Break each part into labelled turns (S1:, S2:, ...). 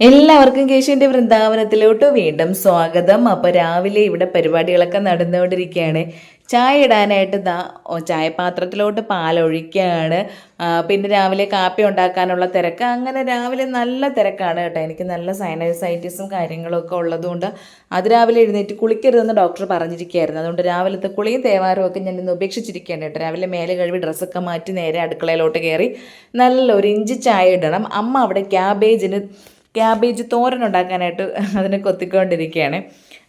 S1: എല്ലാവർക്കും കേശുവിന്റെ വൃന്ദാവനത്തിലോട്ട് വീണ്ടും സ്വാഗതം. അപ്പോൾ രാവിലെ ഇവിടെ പരിപാടികളൊക്കെ നടന്നുകൊണ്ടിരിക്കുകയാണ്. ചായ ഇടാനായിട്ട് ദാ ചായപാത്രത്തിലോട്ട് പാലൊഴിക്കുകയാണ്. പിന്നെ രാവിലെ കാപ്പി ഉണ്ടാക്കാനുള്ള തിരക്ക്. അങ്ങനെ രാവിലെ നല്ല തിരക്കാണ് കേട്ടോ. എനിക്ക് നല്ല സൈനസൈറ്റിസും കാര്യങ്ങളൊക്കെ ഉള്ളതുകൊണ്ട് അത് രാവിലെ എഴുന്നേറ്റ് കുളിക്കരുതെന്ന് ഡോക്ടർ പറഞ്ഞിരിക്കുകയായിരുന്നു. അതുകൊണ്ട് രാവിലത്തെ കുളിയും തേവാരവും ഒക്കെ ഞാൻ ഇന്ന് ഉപേക്ഷിച്ചിരിക്കുകയാണ് കേട്ടോ. രാവിലെ മേലെ കഴുകി ഡ്രസ്സൊക്കെ മാറ്റി നേരെ അടുക്കളയിലോട്ട് കയറി നല്ല ഒരു ഇഞ്ചി ചായ ഇടണം. അമ്മ അവിടെ ക്യാബേജിന് ക്യാബേജ് തോരൻ ഉണ്ടാക്കാനായിട്ട് അതിനെ കൊത്തിക്കൊണ്ടിരിക്കുകയാണ്.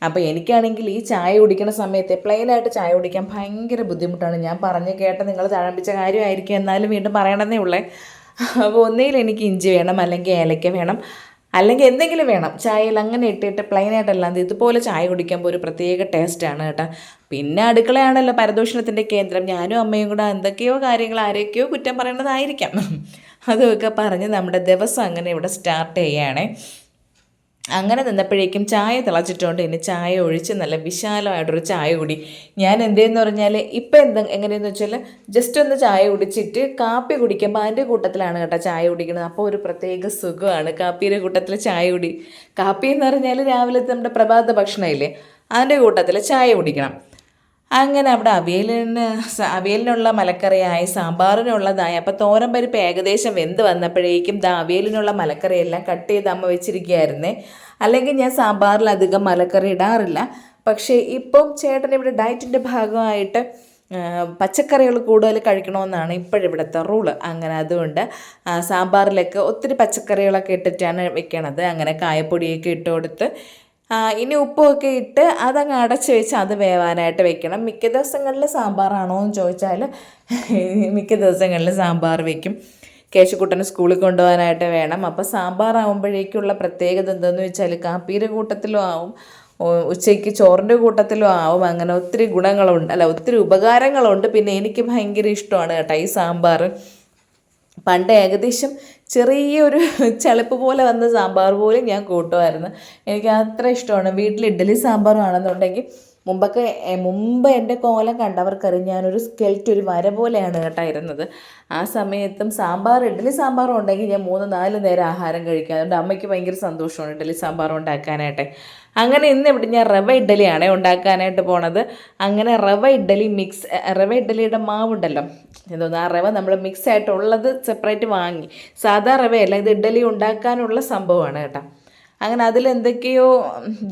S1: അപ്പോൾ എനിക്കാണെങ്കിൽ ഈ ചായ കുടിക്കുന്ന സമയത്ത് പ്ലെയിനായിട്ട് ചായ കുടിക്കാൻ ഭയങ്കര ബുദ്ധിമുട്ടാണ്. ഞാൻ പറഞ്ഞ് കേട്ട നിങ്ങൾ തഴമ്പിച്ച കാര്യമായിരിക്കും എന്നാലും വീണ്ടും പറയണമെന്നേ ഉള്ളേ. അപ്പോൾ ഒന്നുകിൽ എനിക്ക് ഇഞ്ചി വേണം അല്ലെങ്കിൽ ഏലക്ക വേണം അല്ലെങ്കിൽ എന്തെങ്കിലും വേണം. ചായയിൽ അങ്ങനെ ഇട്ടിട്ട് പ്ലെയിനായിട്ടല്ലാതെ ഇതുപോലെ ചായ കുടിക്കുമ്പോൾ ഒരു പ്രത്യേക ടേസ്റ്റാണ് കേട്ടോ. പിന്നെ അടുക്കളയാണല്ലോ പരദൂഷണത്തിന്റെ കേന്ദ്രം. ഞാനും അമ്മയും കൂടെ എന്തൊക്കെയോ കാര്യങ്ങൾ ആരെയൊക്കെയോ കുറ്റം പറയേണ്ടതായിരിക്കാം അതൊക്കെ പറഞ്ഞ് നമ്മുടെ ദിവസം അങ്ങനെ ഇവിടെ സ്റ്റാർട്ട് ചെയ്യുകയാണേ അങ്ങനെ നിന്നപ്പോഴേക്കും ചായ തിളച്ചിട്ടുണ്ട് ഇനി ചായ ഒഴിച്ച് നല്ല വിശാലമായിട്ടൊരു ചായ കുടി. ഞാൻ എന്തേന്ന് പറഞ്ഞാൽ ഇപ്പം എന്താ എങ്ങനെയെന്ന് വെച്ചാൽ ജസ്റ്റ് ഒന്ന് ചായ കുടിച്ചിട്ട് കാപ്പി കുടിക്കുമ്പോൾ അതിന്റെ കൂട്ടത്തിലാണ് കേട്ടോ ചായ കുടിക്കുന്നത് അപ്പോൾ ഒരു പ്രത്യേക സുഖമാണ് കാപ്പിയുടെ കൂട്ടത്തിൽ ചായ കുടി. കാപ്പി എന്ന് പറഞ്ഞാൽ രാവിലത്തെ നമ്മുടെ പ്രഭാത ഭക്ഷണമില്ലേ? അതിന്റെ കൂട്ടത്തിൽ ചായ കുടിക്കണം. അങ്ങനെ അവിടെ അവിയലിന് അവിയലിനുള്ള മലക്കറിയായി സാമ്പാറിനുള്ളതായി. അപ്പോൾ തോരൻ പരിപ്പ് ഏകദേശം വെന്ത് വന്നപ്പോഴേക്കും ദാ അവിയലിനുള്ള മലക്കറിയെല്ലാം കട്ട് ചെയ്ത് അമ്മ വെച്ചിരിക്കുകയായിരുന്നേ. അല്ലെങ്കിൽ ഞാൻ സാമ്പാറിൽ അധികം മലക്കറി ഇടാറില്ല. പക്ഷേ ഇപ്പം ചേട്ടൻ ഇവിടെ ഡയറ്റിന്റെ ഭാഗമായിട്ട് പച്ചക്കറികൾ കൂടുതൽ കഴിക്കണമെന്നാണ് ഇപ്പോഴിവിടുത്തെ റൂൾ. അങ്ങനെ അതുകൊണ്ട് സാമ്പാറിലൊക്കെ ഒത്തിരി പച്ചക്കറികളൊക്കെ ഇട്ടിട്ടാണ് വെക്കണത്. അങ്ങനെ കായപ്പൊടിയൊക്കെ ഇട്ട് കൊടുത്ത് ഇനി ഉപ്പുമൊക്കെ ഇട്ട് അതങ്ങ് അടച്ച് വെച്ച് അത് വേവാനായിട്ട് വെക്കണം. മിക്ക ദിവസങ്ങളിൽ സാമ്പാറാണോ എന്ന് ചോദിച്ചാൽ മിക്ക ദിവസങ്ങളിൽ സാമ്പാർ വെക്കും. കേശുക്കുട്ടന് സ്കൂളിൽ കൊണ്ടുപോകാനായിട്ട് വേണം. അപ്പോൾ സാമ്പാർ ആകുമ്പോഴേക്കുള്ള പ്രത്യേകത എന്തെന്ന് വെച്ചാൽ കാപ്പീരെ കൂട്ടത്തിലും ആവും ഉച്ചയ്ക്ക് ചോറിന്റെ കൂട്ടത്തിലും ആവും. അങ്ങനെ ഒത്തിരി ഗുണങ്ങളുണ്ട്. അല്ല ഒത്തിരി ഉപകാരങ്ങളുണ്ട്. പിന്നെ എനിക്ക് ഭയങ്കര ഇഷ്ടമാണ് കേട്ടോ ഈ സാമ്പാർ. പണ്ട് ഏകദേശം ചെറിയൊരു ചളിപ്പ് പോലെ വന്ന സാമ്പാർ പോലും ഞാൻ കൂട്ടുമായിരുന്നു. എനിക്ക് അത്ര ഇഷ്ടമാണ്. വീട്ടിൽ ഇഡ്ഡലി സാമ്പാർ ആണെന്നുണ്ടെങ്കിൽ മുമ്പൊക്കെ മുമ്പ് എന്റെ കോലം കണ്ടവർക്കറിയാം ഞാനൊരു സ്കെൽറ്റ് ഒരു വര പോലെയാണ് കേട്ടോ ഇരുന്നത് ആ സമയത്തും സാമ്പാർ ഇഡ്ഡലി സാമ്പാറും ഉണ്ടെങ്കിൽ ഞാൻ മൂന്ന് നാല് നേരം ആഹാരം കഴിക്കാറുണ്ട് അമ്മയ്ക്ക് ഭയങ്കര സന്തോഷമാണ് ഇഡ്ഡലി സാമ്പാർ ഉണ്ടാക്കാനായിട്ട്. അങ്ങനെ ഇന്ന് ഇവിടെ ഞാൻ റവ ഇഡ്ഡലിയാണ് ഉണ്ടാക്കാനായിട്ട് പോണത്. അങ്ങനെ റവ ഇഡ്ഡലി മിക്സ് റവ ഇഡ്ഡലിയുടെ മാവുണ്ടല്ലോ. എന്തോന്ന് ആ റവ നമ്മൾ മിക്സ് ആയിട്ടുള്ളത് സെപ്പറേറ്റ് വാങ്ങി. സാധാ റവയല്ല ഇത് ഇഡ്ഡലി ഉണ്ടാക്കാനുള്ള സംഭവമാണ് കേട്ടോ. അങ്ങനെ അതിൽ എന്തൊക്കെയോ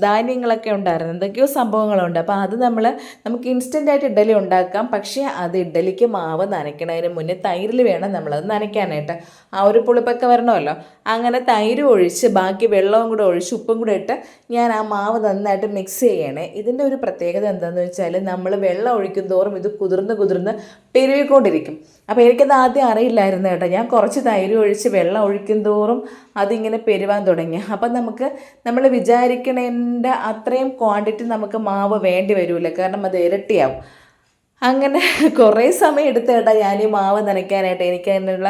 S1: ധാന്യങ്ങളൊക്കെ ഉണ്ടായിരുന്നു എന്തൊക്കെയോ സംഭവങ്ങളുണ്ട്. അപ്പോൾ അത് നമ്മൾ നമുക്ക് ഇൻസ്റ്റന്റ് ആയിട്ട് ഇഡ്ഡലി ഉണ്ടാക്കാം. പക്ഷേ അത് ഇഡ്ഡലിക്ക് മാവ് നനയ്ക്കണതിന് മുന്നേ തൈരിൽ വേണം നമ്മളത് നനയ്ക്കാനായിട്ട്. ആ ഒരു പുളിപ്പൊക്കെ വരണമല്ലോ. അങ്ങനെ തൈര് ഒഴിച്ച് ബാക്കി വെള്ളവും കൂടെ ഒഴിച്ച് ഉപ്പും കൂടെ ഇട്ട് ഞാൻ ആ മാവ് നന്നായിട്ട് മിക്സ് ചെയ്യണേ. ഇതിന്റെ ഒരു പ്രത്യേകത എന്താണെന്ന് വെച്ചാൽ നമ്മൾ വെള്ളം ഒഴിക്കും തോറും ഇത് കുതിർന്ന് കുതിർന്ന് പെരുവിക്കൊണ്ടിരിക്കും അപ്പോൾ എനിക്കത് ആദ്യം അറിയില്ലായിരുന്നു കേട്ടോ. ഞാൻ കുറച്ച് തൈര് ഒഴിച്ച് വെള്ളം ഒഴിക്കും തോറും അതിങ്ങനെ പെരുവാൻ തുടങ്ങി. അപ്പം നമുക്ക് നമ്മൾ വിചാരിക്കണതിന്റെ അത്രയും ക്വാണ്ടിറ്റി നമുക്ക് മാവ് വേണ്ടി വരില്ല കാരണം അത് ഇരട്ടിയാവും. അങ്ങനെ കുറേ സമയം എടുത്ത് കേട്ടോ ഞാൻ ഈ മാവ് നനയ്ക്കാനായിട്ട്. എനിക്ക് അതിനുള്ള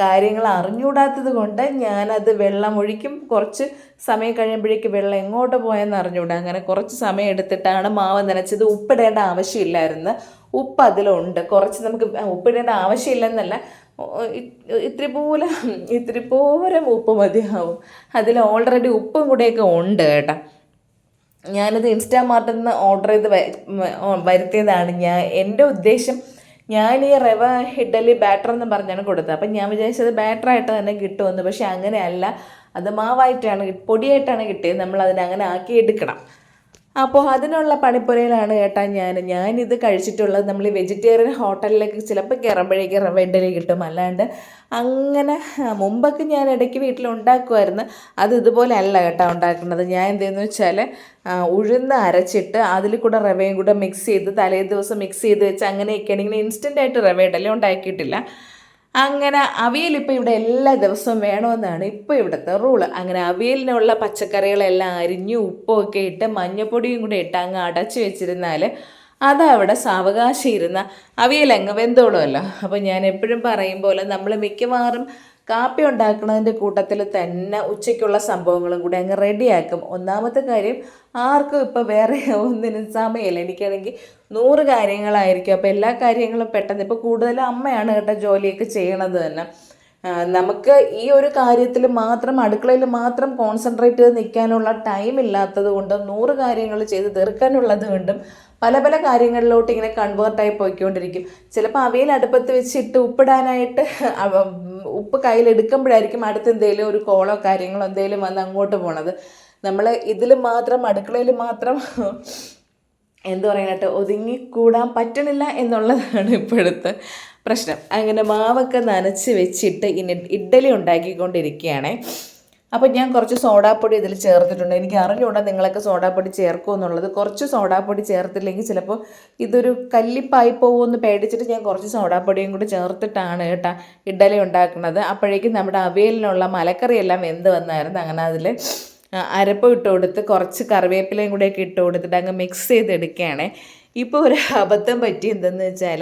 S1: കാര്യങ്ങൾ അറിഞ്ഞുകൂടാത്തത് കൊണ്ട് ഞാനത് വെള്ളം ഒഴിക്കും. കുറച്ച് സമയം കഴിയുമ്പോഴേക്ക് വെള്ളം എങ്ങോട്ട് പോയെന്ന് അറിഞ്ഞുകൂടാ. അങ്ങനെ കുറച്ച് സമയം എടുത്തിട്ടാണ് മാവ് നനച്ചത്. ഉപ്പിടേണ്ട ആവശ്യമില്ലായിരുന്നു. ഉപ്പ് അതിലുണ്ട്. കുറച്ച് നമുക്ക് ഉപ്പിടേണ്ട ആവശ്യമില്ലെന്നല്ല. ഇത്തിരി പോലെ ഇത്തിരി പോരം ഉപ്പ് മതിയാവും. അതിൽ ഓൾറെഡി ഉപ്പും കൂടെയൊക്കെ ഉണ്ട് കേട്ടോ. ഞാനിത് ഇൻസ്റ്റാമാർട്ടിൽ നിന്ന് ഓർഡർ ചെയ്ത് വരുത്തിയതാണ്. ഞാൻ എന്റെ ഉദ്ദേശം ഞാൻ ഈ റവ ഹിഡലി ബാറ്റർ എന്ന് പറഞ്ഞാണ് കൊടുത്തത്. അപ്പം ഞാൻ വിചാരിച്ചത് ബാറ്ററായിട്ട് തന്നെ കിട്ടുമെന്ന്. പക്ഷെ അങ്ങനെയല്ല. അത് മാവായിട്ടാണ് പൊടിയായിട്ടാണ് കിട്ടിയത്. നമ്മൾ അതിനെ അങ്ങനെ ആക്കി എടുക്കണം അപ്പോൾ അതിനുള്ള പണിപ്പുരയിലാണ് കേട്ടാ ഞാൻ ഞാനിത് കഴിച്ചിട്ടുള്ളത് നമ്മൾ വെജിറ്റേറിയൻ ഹോട്ടലിലേക്ക് ചിലപ്പോൾ കയറുമ്പോഴേക്ക് വെണ്ടലി കിട്ടും. അല്ലാണ്ട് അങ്ങനെ മുമ്പൊക്കെ ഞാൻ ഇടയ്ക്ക് വീട്ടിൽ ഉണ്ടാക്കുമായിരുന്നു അത് ഇതുപോലെ അല്ല കേട്ടോ ഉണ്ടാക്കുന്നത്. ഞാൻ എന്തെന്ന് വെച്ചാൽ ഉഴുന്ന് അരച്ചിട്ട് അതിൽ കൂടെ റവയും കൂടെ മിക്സ് ചെയ്ത് തലേ ദിവസം മിക്സ് ചെയ്ത് വെച്ച് അങ്ങനെയൊക്കെയാണ് ഇങ്ങനെ ഇൻസ്റ്റന്റ് ആയിട്ട് റവ ഇടലേ ഉണ്ടാക്കിയിട്ടില്ല. അങ്ങനെ അവിയൽ ഇപ്പോൾ ഇവിടെ എല്ലാ ദിവസവും വേണമെന്നാണ് ഇപ്പോൾ ഇവിടുത്തെ റൂൾ അങ്ങനെ അവിയലിനുള്ള പച്ചക്കറികളെല്ലാം അരിഞ്ഞു ഉപ്പൊക്കെ ഇട്ട് മഞ്ഞപ്പൊടിയും കൂടി ഇട്ട് അങ്ങ് അടച്ചു വെച്ചിരുന്നാൽ അതവിടെ സാവകാശം ഇരുന്ന. അവിയലങ്ങ് വെന്തോളുമല്ലോ. അപ്പോൾ ഞാൻ എപ്പോഴും പറയും പോലെ നമ്മൾ മിക്കവാറും കാപ്പി ഉണ്ടാക്കുന്നതിന്റെ കൂട്ടത്തിൽ തന്നെ ഉച്ചയ്ക്കുള്ള സംഭവങ്ങളും കൂടി അങ്ങ് റെഡിയാക്കും. ഒന്നാമത്തെ കാര്യം ആർക്കും ഇപ്പോൾ വേറെ ഒന്നിനും സമയമില്ല. എനിക്കാണെങ്കിൽ നൂറ് കാര്യങ്ങളായിരിക്കും. അപ്പോൾ എല്ലാ കാര്യങ്ങളും പെട്ടെന്ന്. ഇപ്പോൾ കൂടുതലും അമ്മയാണ് കേട്ടോ ജോലിയൊക്കെ ചെയ്യണത് തന്നെ. നമുക്ക് ഈ ഒരു കാര്യത്തിൽ മാത്രം അടുക്കളയിൽ മാത്രം കോൺസെൻട്രേറ്റ് ചെയ്ത് നിൽക്കാനുള്ള ടൈം ഇല്ലാത്തത് കൊണ്ടും നൂറ് കാര്യങ്ങൾ ചെയ്ത് തീർക്കാനുള്ളത് കൊണ്ടും പല പല കാര്യങ്ങളിലോട്ട് ഇങ്ങനെ കൺവേർട്ടായി പോയിക്കൊണ്ടിരിക്കും. ചിലപ്പോൾ അവയിൽ അടുപ്പത്ത് വെച്ചിട്ട് ഉപ്പിടാനായിട്ട് ഉപ്പ് കയ്യിൽ എടുക്കുമ്പോഴായിരിക്കും അടുത്ത് എന്തെങ്കിലും ഒരു കോളോ കാര്യങ്ങളോ എന്തെങ്കിലും വന്ന് അങ്ങോട്ട് പോണത്. നമ്മൾ ഇതിൽ മാത്രം അടുക്കളയിൽ മാത്രം എന്ത് പറയാനായിട്ട് ഒതുങ്ങിക്കൂടാൻ പറ്റണില്ല എന്നുള്ളതാണ് ഇപ്പോഴത്തെ പ്രശ്നം. അങ്ങനെ മാവൊക്കെ നനച്ച് വെച്ചിട്ട് ഇനി ഇഡ്ഡലി ഉണ്ടാക്കിക്കൊണ്ടിരിക്കുകയാണേ. അപ്പോൾ ഞാൻ കുറച്ച് സോഡാപ്പൊടി ഇതിൽ ചേർത്തിട്ടുണ്ട്. എനിക്ക് അറിഞ്ഞുകൊണ്ട് നിങ്ങളൊക്കെ സോഡാപ്പൊടി ചേർക്കുമോ എന്നുള്ളത്. കുറച്ച് സോഡാപ്പൊടി ചേർത്തില്ലെങ്കിൽ ചിലപ്പോൾ ഇതൊരു കല്ലിപ്പായി പോകുമെന്ന് പേടിച്ചിട്ട് ഞാൻ കുറച്ച് സോഡാപ്പൊടിയും കൂടി ചേർത്തിട്ടാണ് കേട്ടോ ഇഡലി ഉണ്ടാക്കുന്നത്. അപ്പോഴേക്കും നമ്മുടെ അവിയലിനുള്ള മലക്കറിയെല്ലാം വെന്ത് വന്നായിരുന്നു. അങ്ങനെ അതിൽ അരപ്പ് ഇട്ട് കൊടുത്ത് കുറച്ച് കറിവേപ്പിലയും കൂടെയൊക്കെ ഇട്ട് കൊടുത്തിട്ട് അങ്ങ് മിക്സ് ചെയ്തെടുക്കുകയാണ്. ഇപ്പോൾ ഒരു അബദ്ധം പറ്റി എന്തെന്ന് വെച്ചാൽ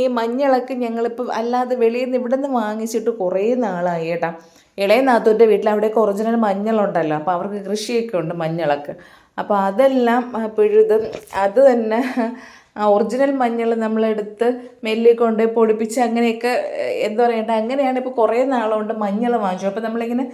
S1: ഈ മഞ്ഞളൊക്കെ ഞങ്ങളിപ്പോൾ അല്ലാതെ വെളിയിൽ നിന്ന് ഇവിടെ നിന്ന് വാങ്ങിച്ചിട്ട് കുറേ നാളായി കേട്ടാ. ഇളയ നാത്തൂന്റെ വീട്ടിൽ അവിടെയൊക്കെ ഒറിജിനൽ മഞ്ഞളുണ്ടല്ലോ അപ്പോൾ അവർക്ക് കൃഷിയൊക്കെ ഉണ്ട് മഞ്ഞളൊക്കെ. അപ്പോൾ അതെല്ലാം പിഴുത് അത് തന്നെ ആ ഒറിജിനൽ മഞ്ഞൾ നമ്മളെടുത്ത് മെല്ലി കൊണ്ട് പൊടിപ്പിച്ച് അങ്ങനെയൊക്കെ എന്താ പറയണ്ടേ അങ്ങനെയാണ് ഇപ്പോൾ കുറേ നാളുകൊണ്ട് മഞ്ഞൾ വാങ്ങിച്ചു അപ്പോൾ നമ്മളിങ്ങനെ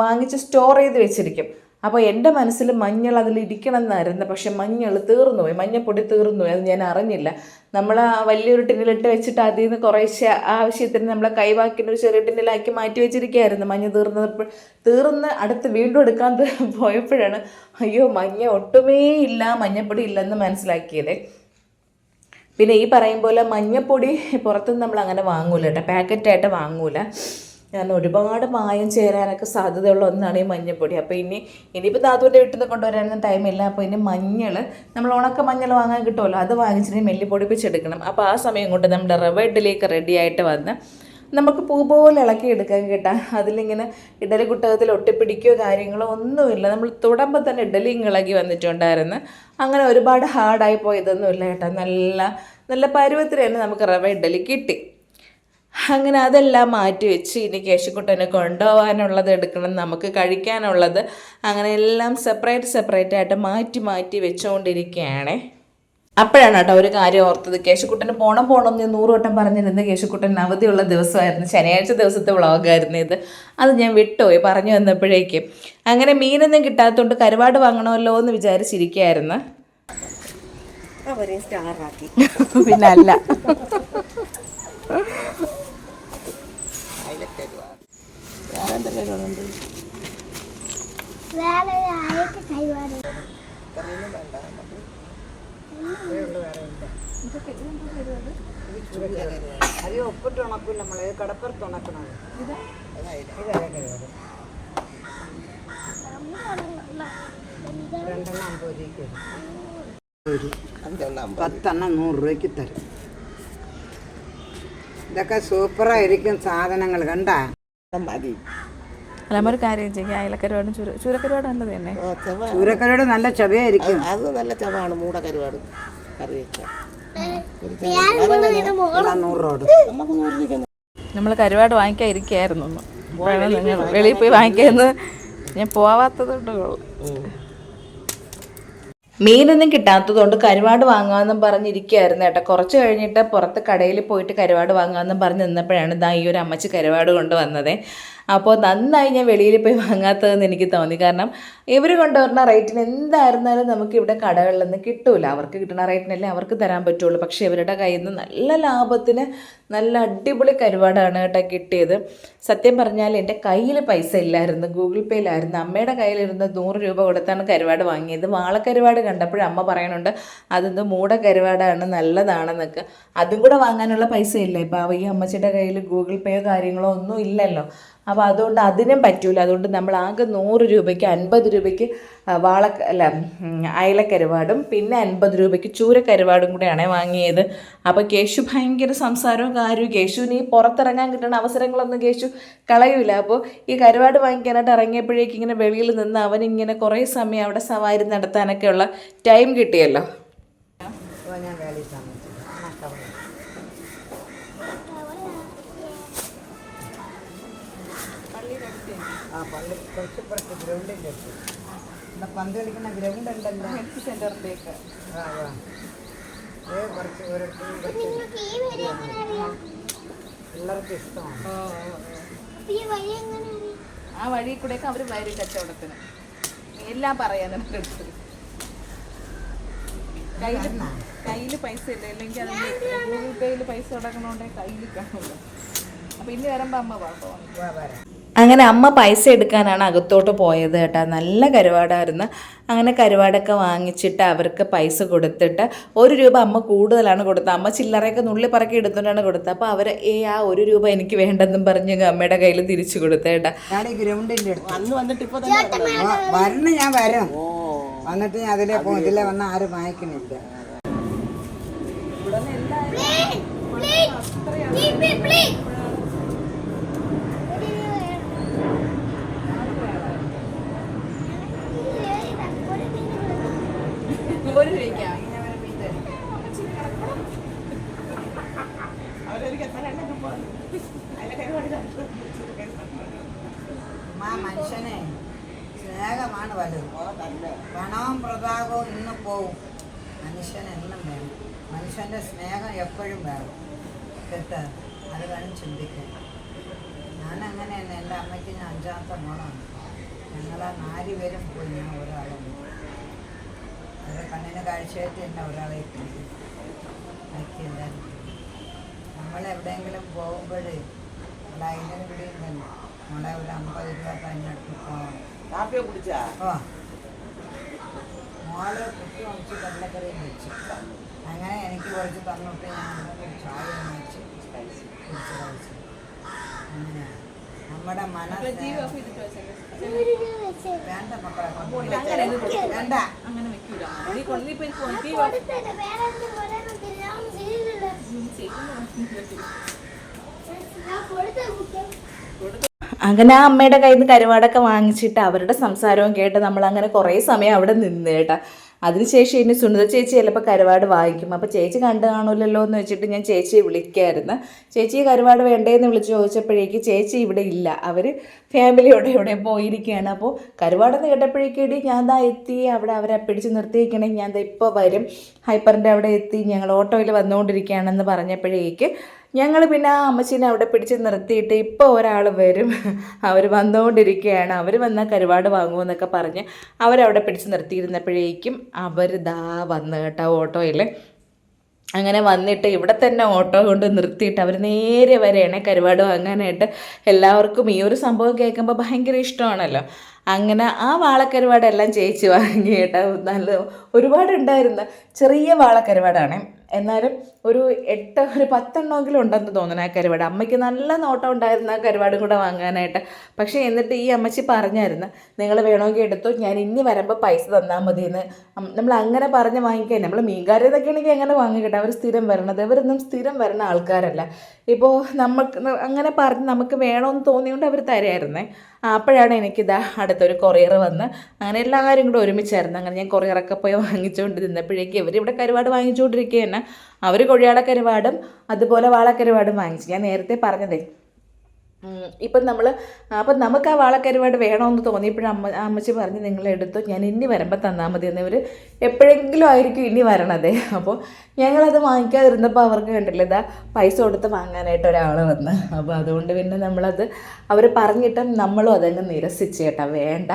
S1: വാങ്ങിച്ച് സ്റ്റോർ ചെയ്ത് വെച്ചിരിക്കും. അപ്പോൾ എന്റെ മനസ്സിൽ മഞ്ഞൾ അതിൽ ഇരിക്കണം എന്നായിരുന്നു പക്ഷെ മഞ്ഞൾ തീർന്നു പോയി മഞ്ഞപ്പൊടി തീർന്നു പോയി അത് ഞാൻ അറിഞ്ഞില്ല. നമ്മൾ ആ വലിയൊരു ടിന്നിലിട്ട് വെച്ചിട്ട് അതിൽ നിന്ന് കുറേശ്ശെ ആവശ്യത്തിന് നമ്മളെ കൈവാക്കിന്റെ ഒരു ചെറിയ ടിന്നിലാക്കി മാറ്റി വെച്ചിരിക്കുകയായിരുന്നു. മഞ്ഞ തീർന്നത് തീർന്ന് അടുത്ത് വീണ്ടും എടുക്കാൻ പോയപ്പോഴാണ് അയ്യോ മഞ്ഞ ഒട്ടുമേ ഇല്ല മഞ്ഞപ്പൊടി ഇല്ലെന്ന് മനസ്സിലാക്കിയത്. പിന്നെ ഈ പറയും പോലെ മഞ്ഞപ്പൊടി പുറത്തുനിന്ന് നമ്മൾ അങ്ങനെ വാങ്ങൂല കേട്ടോ. പാക്കറ്റായിട്ട് വാങ്ങൂല. കാരണം ഒരുപാട് മായം ചേരാനൊക്കെ സാധ്യതയുള്ള ഒന്നാണ് ഈ മഞ്ഞപ്പൊടി. അപ്പോൾ ഇനി ഇനിയിപ്പോൾ ധാതുവിന്റെ വീട്ടിൽ നിന്ന് കൊണ്ടുവരാനൊന്നും ടൈമില്ല അപ്പോൾ ഇനി മഞ്ഞൾ നമ്മൾ ഉണക്ക മഞ്ഞൾ വാങ്ങാൻ കിട്ടുമല്ലോ. അത് വാങ്ങിച്ചിട്ട് മെല്ലി പൊടിപ്പിച്ചെടുക്കണം. അപ്പോൾ ആ സമയം കൊണ്ട് നമ്മുടെ റവ ഇഡ്ഡലിയൊക്കെ റെഡിയായിട്ട് വന്ന് നമുക്ക് പൂ പോലെ ഇളക്കി എടുക്കാൻ കേട്ടാ. അതിലിങ്ങനെ ഇഡലി കുട്ടകത്തിൽ ഒട്ടിപ്പിടിക്കുകയോ കാര്യങ്ങളോ ഒന്നുമില്ല. നമ്മൾ തുടമ്പോൾ തന്നെ ഇഡലി ഇളകി വന്നിട്ടുണ്ടായിരുന്നു. അങ്ങനെ ഒരുപാട് ഹാർഡായി പോയതൊന്നുമില്ല കേട്ടോ. നല്ല നല്ല പരുവത്തിൽ തന്നെ നമുക്ക് റവ ഇഡലി കിട്ടി. അങ്ങനെ അതെല്ലാം മാറ്റി വെച്ച് ഇനി കേശുക്കുട്ടനെ കൊണ്ടുപോകാനുള്ളത് എടുക്കണം നമുക്ക് കഴിക്കാനുള്ളത്. അങ്ങനെ എല്ലാം സെപ്പറേറ്റ് സെപ്പറേറ്റ് ആയിട്ട് മാറ്റി മാറ്റി വെച്ചുകൊണ്ടിരിക്കുകയാണ് അപ്പോഴാണ് കേട്ടോ ഒരു കാര്യം ഓർത്തത്. കേശുക്കുട്ടന് പോണം പോണം എന്ന് നൂറ് വട്ടം പറഞ്ഞിരുന്നത് കേശുക്കുട്ടൻ അവധിയുള്ള ദിവസമായിരുന്നു. ശനിയാഴ്ച ദിവസത്തെ വ്ളോഗായിരുന്നു ഇത്. അത് ഞാൻ വിട്ടുപോയി പറഞ്ഞു വന്നപ്പോഴേക്കും. അങ്ങനെ മീനൊന്നും കിട്ടാത്തതുകൊണ്ട് കരുവാട് വാങ്ങണമല്ലോ എന്ന് വിചാരിച്ചിരിക്കുകയായിരുന്നു.
S2: അവരെ സ്റ്റാറാക്കി
S1: പിന്നെ അല്ല
S3: ആയിട്ട് കൈവാറ്
S2: അത് ഒപ്പിട്ട് ഉണക്കില്ല നമ്മൾ കടപ്പുറത്ത് ഉണക്കണം. പത്തെണ്ണം നൂറ് രൂപയ്ക്ക് തരും ഇതൊക്കെ സൂപ്പറായിരിക്കും സാധനങ്ങൾ കണ്ടാ
S4: മതി
S1: അല്ല ഒരു കാര്യം ചെയ്യും അയലക്കരുവാടും ചൂര ചൂരക്കരുവാട് നല്ലത് തന്നെ.
S2: ചൂരക്കരുവാട് നല്ല ചവയായിരിക്കും
S4: അത് നല്ല ചവാണ് മൂടക്കരുവാട് കറി
S1: നമ്മൾ കരുവാട് വാങ്ങിക്കാൻ ഇരിക്കായിരുന്നു ഒന്ന് വെളിയിൽ പോയി വാങ്ങിക്കാന്ന് ഞാൻ പോവാത്തത് കൊണ്ട് മീനൊന്നും കിട്ടാത്തതുകൊണ്ട് കരുവാട് വാങ്ങാമെന്നും പറഞ്ഞിരിക്കുകയായിരുന്നു കേട്ടോ. കുറച്ച് കഴിഞ്ഞിട്ട് പുറത്ത് കടയിൽ പോയിട്ട് കരുവാട് വാങ്ങാമെന്നും പറഞ്ഞ് നിന്നപ്പോഴാണ് ഇതാ ഈ ഒരു അമ്മച്ചി കരുവാട് കൊണ്ടുവന്നത്. അപ്പോൾ നന്നായി ഞാൻ വെളിയിൽ പോയി വാങ്ങാത്തതെന്ന് എനിക്ക് തോന്നി. കാരണം ഇവർ കൊണ്ടുവരുന്ന റേറ്റിന് എന്തായിരുന്നാലും നമുക്ക് ഇവിടെ കടകളിൽ നിന്ന് കിട്ടൂല. അവർക്ക് കിട്ടുന്ന റേറ്റിനല്ലേ അവർക്ക് തരാൻ പറ്റുള്ളൂ. പക്ഷേ ഇവരുടെ കയ്യിൽ നിന്ന് നല്ല ലാഭത്തിന് നല്ല അടിപൊളി കരുവാടാണ് കേട്ടോ കിട്ടിയത്. സത്യം പറഞ്ഞാൽ എന്റെ കയ്യിൽ പൈസ ഇല്ലായിരുന്നു. ഗൂഗിൾ പേയിലായിരുന്നു. അമ്മയുടെ കയ്യിലിരുന്ന് നൂറ് രൂപ കൊടുത്താണ് കരുവാട് വാങ്ങിയത്. വാളക്കരുവാട് കണ്ടപ്പോഴും അമ്മ പറയണുണ്ട് അതെന്തോ മൂട കരുവാടാണ് നല്ലതാണെന്നൊക്കെ. അതും കൂടെ വാങ്ങാനുള്ള പൈസ ഇല്ല ഇപ്പോൾ ഈ അമ്മച്ചിയുടെ കയ്യിൽ ഗൂഗിൾ പേയോ കാര്യങ്ങളോ ഒന്നും ഇല്ലല്ലോ. അപ്പോൾ അതുകൊണ്ട് അതിനും പറ്റൂല. അതുകൊണ്ട് നമ്മൾ ആകെ നൂറ് രൂപയ്ക്ക് അൻപത് രൂപയ്ക്ക് വാള അല്ല അയലക്കരുവാടും പിന്നെ അൻപത് രൂപയ്ക്ക് ചൂരക്കരുവാടും കൂടെയാണ് വാങ്ങിയത്. അപ്പോൾ കേശു ഭയങ്കര സംസാരവും കാര്യവും. കേശുവിന് ഈ പുറത്തിറങ്ങാൻ കിട്ടുന്ന അവസരങ്ങളൊന്നും കേശു കളയൂല. അപ്പോൾ ഈ കരുവാട് വാങ്ങിക്കാനായിട്ട് ഇറങ്ങിയപ്പോഴേക്കും ഇങ്ങനെ വെളിയിൽ നിന്ന് അവനിങ്ങനെ കുറേ സമയം അവിടെ സവാരി നടത്താനൊക്കെയുള്ള ടൈം കിട്ടിയല്ലോ.
S2: ഞാൻ വേലയിൽ പള്ളി കുറച്ചിപ്പുറത്ത് ഗ്രൗണ്ടിന്റെ അടുത്ത് ഇവിടെ പന്ത് കളിക്കുന്ന ഗ്രൗണ്ട് ഉണ്ടല്ലോ.
S1: സെന്ററിലേക്ക്
S2: ആ ആ ഏ കുറച്ച് ഓരോരുത്തരും പിള്ളേർക്ക് ഇഷ്ടമാണ്.
S3: അപ്പൊ ഈ വഴി എങ്ങനെ അറിയാം?
S1: ആ വഴി കൂടെയൊക്കെ അവർ വരും കച്ചവടത്തിന്. എല്ലാം പറയാൻ എടുത്ത് കയ്യിൽ കയ്യിൽ പൈസ ഇല്ല? അല്ലെങ്കിൽ അതിന് ഗൂഗിൾ പേയിൽ പൈസ അടക്കണോണ്ടേ കയ്യിൽ കാണില്ല അപ്പം ഇനി വരുമ്പോൾ അമ്മ
S2: പാട്ടോ വരാം.
S1: അങ്ങനെ അമ്മ പൈസ എടുക്കാനാണ് അകത്തോട്ട് പോയത് കേട്ടോ. നല്ല കരുവാടായിരുന്നു. അങ്ങനെ കരുവാടൊക്കെ വാങ്ങിച്ചിട്ട് അവർക്ക് പൈസ കൊടുത്തിട്ട് ഒരു രൂപ അമ്മ കൂടുതലാണ് കൊടുത്തത്. അമ്മ ചില്ലറയൊക്കെ നുള്ളി പറക്കി എടുത്തുകൊണ്ടാണ് കൊടുത്തത്. അപ്പോൾ അവർ ഏ ആ ഒരു രൂപ എനിക്ക് വേണ്ടെന്നും പറഞ്ഞ് അമ്മയുടെ കയ്യിൽ തിരിച്ചു കൊടുത്തേട്ടാ കേട്ടോ.
S2: ഞാൻ ഈ ഗ്രൗണ്ടിന്റെ അടുത്ത്
S4: അന്ന് വന്നിട്ട് വരണം.
S2: ഞാൻ വരും. വന്നിട്ട് ഞാൻ അതിലെ ഇതിലെ വന്ന ആരും വാങ്ങിക്കണില്ല
S3: Please, please, keep me, please. ഒരു രൂപ വേണം. ഈ തക്കോലി മീൻ വേണം.
S1: ഒരു രൂപയ്ക്കാ
S2: ആ മനുഷ്യനെ സ്നേഹമാണ് വലുത് പണവും പ്രതാപവും ഇന്ന് പോവും മനുഷ്യൻ എന്നും വേണം മനുഷ്യന്റെ സ്നേഹം എപ്പോഴും വേണം കേട്ട് അത് വേണം ചിന്തിക്കാൻ ഞാൻ അങ്ങനെയാണ് എന്റെ അമ്മയ്ക്ക് ഞാൻ അഞ്ചാമത്തെ മോളാണ് ഞങ്ങൾ ആ നാല് ഒരാളുണ്ട് അത് കണ്ണിന് കാഴ്ചയായിട്ട് തന്നെ ഒരാളെ കിട്ടി ബാക്കി എല്ലാവരും നമ്മളെവിടെയെങ്കിലും പോകുമ്പോൾ ലൈനിന് പിടിയുണ്ടല്ലോ നമ്മളെ ഒരു അമ്പത് രൂപ തന്നെ പോകണം.
S4: കാപ്പിയോ കുടിച്ചാ?
S2: ഓ. മോൾ കുട്ടി വാങ്ങിച്ച് കടലക്കറിയും വെച്ചു അങ്ങനെ എനിക്ക് കുറച്ച് തന്നിട്ട് ഞാൻ ചായ വാങ്ങിച്ച് കുടിച്ച് കഴിച്ചു. അങ്ങനെയാണ്. നമ്മുടെ മനസ്സ്. വേണ്ട മക്കളെ വേണ്ട.
S1: അങ്ങനെ വെക്കൂല. നീ പോയി.
S3: കൊടുത്ത
S1: അങ്ങനെ ആ അമ്മയുടെ കയ്യിൽ നിന്ന് കരുവാടൊക്കെ വാങ്ങിച്ചിട്ട് അവരുടെ സംസാരവും കേട്ട് നമ്മൾ അങ്ങനെ കുറേ സമയം അവിടെ നിന്ന് കേട്ടാ. അതിനുശേഷം ഇനി സുനിത ചേച്ചി ചിലപ്പോൾ കരുവാട് വാങ്ങിക്കും അപ്പോൾ ചേച്ചി കണ്ടു കാണൂലല്ലോ എന്ന് വെച്ചിട്ട് ഞാൻ ചേച്ചിയെ വിളിക്കായിരുന്നു. ചേച്ചി കരുവാട് വേണ്ടേന്ന് വിളിച്ച് ചോദിച്ചപ്പോഴേക്ക് ചേച്ചി ഇവിടെ ഇല്ല. അവർ ഫാമിലിയോടെ ഇവിടെ പോയിരിക്കുകയാണ്. അപ്പോൾ കരുവാടെന്ന് കേട്ടപ്പോഴേക്കേടി ഞാൻ ദാ എത്തി. അവിടെ അവരെ പിടിച്ച് നിർത്തിയിരിക്കണേ. ഞാൻ ദാ ഇപ്പോൾ വരും. ഹൈപ്പറിന്റെ അവിടെ എത്തി. ഞങ്ങൾ ഓട്ടോയിൽ വന്നുകൊണ്ടിരിക്കുകയാണെന്ന് പറഞ്ഞപ്പോഴേക്ക് ഞങ്ങൾ പിന്നെ ആ അമ്മച്ചീനെ അവിടെ പിടിച്ച് നിർത്തിയിട്ട് ഇപ്പോൾ ഒരാൾ വരും. അവർ വന്നുകൊണ്ടിരിക്കുകയാണ് അവർ വന്നാൽ കരുവാട് വാങ്ങുമെന്നൊക്കെ പറഞ്ഞ് അവരവിടെ പിടിച്ച് നിർത്തിയിരുന്നപ്പോഴേക്കും അവർ ദാ വന്ന് കേട്ടോ ഓട്ടോയിൽ അങ്ങനെ വന്നിട്ട് ഇവിടെ തന്നെ ഓട്ടോ കൊണ്ട് നിർത്തിയിട്ട് അവർ നേരെ വരെയാണ് കരുവാട് വാങ്ങാനായിട്ട് എല്ലാവർക്കും ഈ ഒരു സംഭവം കേൾക്കുമ്പോൾ ഭയങ്കര ഇഷ്ടമാണല്ലോ. അങ്ങനെ ആ വാളക്കരുവാടെല്ലാം ചേച്ചി വാങ്ങി കേട്ടോ. നല്ല ഒരുപാടുണ്ടായിരുന്ന ചെറിയ വാളക്കരുവാടാണ്. എന്നാലും ഒരു എട്ട് ഒരു പത്തെണ്ണമെങ്കിലും ഉണ്ടെന്ന് തോന്നുന്നു ആ കരുവാട്. അമ്മയ്ക്ക് നല്ല നോട്ടം ഉണ്ടായിരുന്നു ആ കരുവാടും കൂടെ വാങ്ങാനായിട്ട്. പക്ഷേ എന്നിട്ട് ഈ അമ്മച്ചി പറഞ്ഞായിരുന്നു നിങ്ങൾ വേണമെങ്കിൽ എടുത്തോ ഞാൻ ഇനി വരുമ്പോൾ പൈസ തന്നാൽ മതി എന്ന് നമ്മൾ അങ്ങനെ പറഞ്ഞ് വാങ്ങിക്കാൻ നമ്മൾ മീൻകാരെന്നൊക്കെ ആണെങ്കിൽ അങ്ങനെ വാങ്ങിക്കട്ടെ? അവർ സ്ഥിരം വരണത് ഇവരൊന്നും സ്ഥിരം വരുന്ന ആൾക്കാരല്ല. ഇപ്പോൾ നമുക്ക് അങ്ങനെ പറഞ്ഞ് നമുക്ക് വേണമെന്ന് തോന്നിയുകൊണ്ട് അവർ തരായിരുന്നേ. അപ്പോഴാണ് എനിക്കിതാ അടുത്തൊരു കൊറിയർ വന്ന് അങ്ങനെ എല്ലാവരും കൂടെ ഒരുമിച്ചായിരുന്നു. അങ്ങനെ ഞാൻ കൊറിയറൊക്കെ പോയി വാങ്ങിച്ചുകൊണ്ട് നിന്നപ്പോഴേക്കും ഇവരിവിടെ കരുവാട് വാങ്ങിച്ചുകൊണ്ടിരിക്കുക തന്നെ അവർ കൊഴിയാളക്കരുവാടും അതുപോലെ വാളക്കരുവാടും വാങ്ങിച്ചു. ഞാൻ നേരത്തെ പറഞ്ഞതേ. ഇപ്പം നമ്മൾ അപ്പം നമുക്ക് ആ വാളക്കരുവാട് വേണമെന്ന് തോന്നിയപ്പോഴും അമ്മ അമ്മച്ചി പറഞ്ഞ് നിങ്ങളെടുത്തു. ഞാൻ ഇനി വരുമ്പോൾ തന്നാൽ മതി എന്നിവർ എപ്പോഴെങ്കിലും ആയിരിക്കും ഇനി വരണത്. അപ്പോൾ ഞങ്ങളത് വാങ്ങിക്കാതിരുന്നപ്പോൾ അവർക്ക് കണ്ടില്ല ഇതാ പൈസ കൊടുത്ത് വാങ്ങാനായിട്ട് ഒരാൾ വന്ന്. അപ്പോൾ അതുകൊണ്ട് പിന്നെ നമ്മളത് അവർ പറഞ്ഞിട്ടും നമ്മളും അതങ്ങ് നിരസിച്ച് കേട്ടോ. വേണ്ട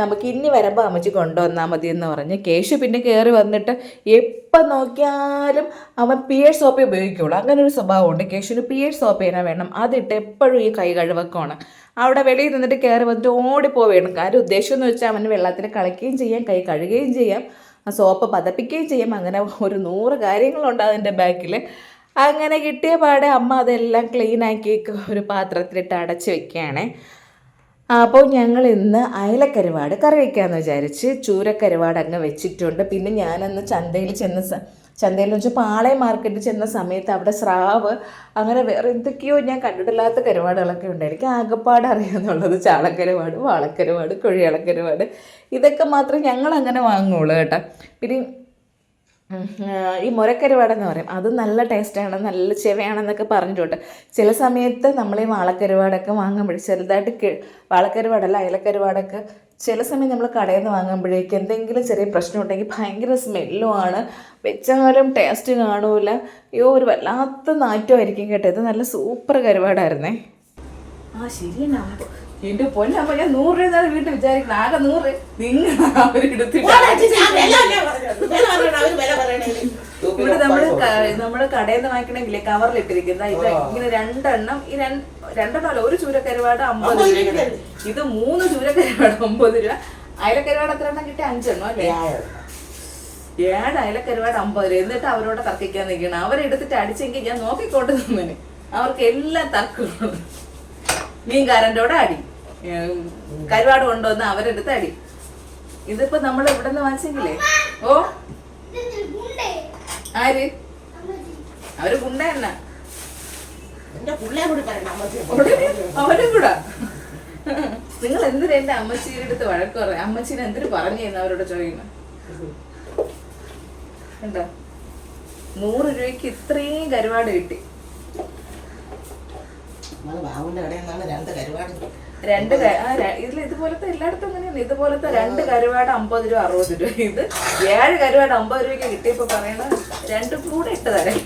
S1: നമുക്ക് ഇനി വരുമ്പോൾ അമ്മച്ചി കൊണ്ടുവന്നാൽ മതി എന്ന് പറഞ്ഞ് കേശു പിന്നെ കയറി വന്നിട്ട് എപ്പം നോക്കിയാലും അവൻ പിയേഴ് സോപ്പേ ഉപയോഗിക്കുള്ളൂ. അങ്ങനെ ഒരു സ്വഭാവമുണ്ട്. കേശുവിന് പിയേഴ് സോപ്പ് തന്നെ വേണം. അതിട്ട് എപ്പോഴും ഈ കൈ കഴുവക്കമാണ് അവിടെ വെളിയിൽ നിന്നിട്ട് കയറി വന്നിട്ട് ഓടിപ്പോവുകയാണ് കാര്യം ഉദ്ദേശം എന്ന് വെച്ചാൽ അവന് വെള്ളത്തിൽ കളിക്കുകയും ചെയ്യാം കൈ കഴുകുകയും ചെയ്യാം. ആ സോപ്പ് പതപ്പിക്കുകയും ചെയ്യും. അങ്ങനെ ഒരു നൂറ് കാര്യങ്ങളുണ്ട് അതിന്റെ ബാക്കിൽ. അങ്ങനെ കിട്ടിയ പാടെ അമ്മ അതെല്ലാം ക്ലീനാക്കി ഒരു പാത്രത്തിലിട്ട് അടച്ച് വെക്കുകയാണേ. അപ്പോൾ ഞങ്ങൾ ഇന്ന് അയലക്കരുവാട് കറി വയ്ക്കാമെന്ന് വിചാരിച്ച് ചൂരക്കരുവാട് അങ്ങ് വെച്ചിട്ടുണ്ട്. പിന്നെ ഞാനന്ന് ചന്തയിൽ ചെന്ന് ചന്തയിൽ വെച്ചാൽ പാളയം മാർക്കറ്റിൽ ചെന്ന സമയത്ത് അവിടെ സ്രാവ് അങ്ങനെ വേറെ എന്തൊക്കെയോ ഞാൻ കണ്ടിട്ടില്ലാത്ത കരുവാടുകളൊക്കെ ഉണ്ട്. എനിക്ക് ആകപ്പാട് അറിയാമെന്നുള്ളത് ചാളക്കരുവാട് വാളക്കരുവാട് കുഴിയാളക്കരുവാട്. ഇതൊക്കെ മാത്രമേ ഞങ്ങൾ അങ്ങനെ വാങ്ങുള്ളൂ കേട്ടോ. പിന്നെ ഉം, മുരക്കരി വട എന്ന് പറയും. അത് നല്ല ടേസ്റ്റാണ് നല്ല ചെവയാണെന്നൊക്കെ പറഞ്ഞിട്ടുണ്ട്. ചില സമയത്ത് നമ്മൾ ഈ വാളക്കരുവാടൊക്കെ വാങ്ങുമ്പോൾ ചെറുതായിട്ട് വാളക്കരുവാടല്ല അയലക്കരുവാടൊക്കെ ചില സമയം നമ്മൾ കടയിൽ നിന്ന് വാങ്ങുമ്പോഴേക്ക് എന്തെങ്കിലും ചെറിയ പ്രശ്നം ഉണ്ടെങ്കിൽ ഭയങ്കര സ്മെല്ലും ആണ് വെച്ചാലും ടേസ്റ്റ് കാണൂല. അയ്യോ ഒരു വല്ലാത്ത നാറ്റമായിരിക്കും കേട്ടോ. ഇത് നല്ല സൂപ്പർ കരുവാടായിരുന്നേ. ആ ശരി തന്നെ അമ്പ എന്റെ പൊന്നപ്പ ഞാൻ നൂറ് രൂപ എന്നാണ് വീട്ടിൽ വിചാരിക്കണം ആകെ നൂറ് നിങ്ങൾ ഇവിടെ നമ്മൾ നമ്മൾ കടയിൽ നിന്ന് വാങ്ങിക്കണമെങ്കിലേ കവറിൽ ഇട്ടിരിക്കുന്ന ഇത് ഇങ്ങനെ രണ്ടെണ്ണം ഈ രണ്ടെണ്ണം അല്ല ഒരു ചൂരക്കരുവാട് അമ്പത് രൂപ. ഇത് മൂന്ന് ചൂരക്കരുവാട് അമ്പത് രൂപ. അയലക്കരുവാട് എത്ര എണ്ണം കിട്ടിയ അഞ്ചെണ്ണം അല്ലേ? ഏഴ്. അയലക്കരുവാട് അമ്പത് രൂപ. എന്നിട്ട് അവരോട് തർക്കിക്കാൻ നിൽക്കണം അവരെടുത്തിട്ട് അടിച്ചെങ്കിൽ ഞാൻ നോക്കിക്കൊണ്ട് നിന്നേനെ അവർക്ക് എല്ലാം തർക്കമാണ് മീൻകാരന്റെ കൂടെ അടി കരുവാട് കൊണ്ടുവന്ന് അവരെടുത്ത് അടി. ഇതിപ്പോ നമ്മൾ ഇവിടെ നിന്ന് വാങ്ങിച്ചെങ്കിലേ? ഓ? ആര്. അവർ ഗുണ്ട തന്നെ. അവരും കൂടാ. നിങ്ങൾ എന്തിനാ എന്റെ അമ്മച്ചീരെ അടുത്ത് വഴക്ക് പറയാം അമ്മച്ചീനെ എന്തിനു പറഞ്ഞു എന്ന് അവരോട് ചോദിക്കുന്നു? കണ്ടോ? നൂറ് രൂപയ്ക്ക് ഇത്രയും കരുവാട് കിട്ടി.
S4: നമ്മൾ ബാബുവിന്റെ കടയിൽ നിന്നാണ് രണ്ട് കരുവാട്
S1: രണ്ട് ഇതിൽ ഇതുപോലത്തെ എല്ലായിടത്തും അങ്ങനെയാണ് ഇതുപോലത്തെ രണ്ട് കരുവാട് അമ്പത് രൂപ അറുപത് രൂപ. ഇത് ഏഴ് കരുവാട് അമ്പത് രൂപയ്ക്ക് കിട്ടിയപ്പോ പറയണ രണ്ടും കൂടെ ഇട്ട് തരാം.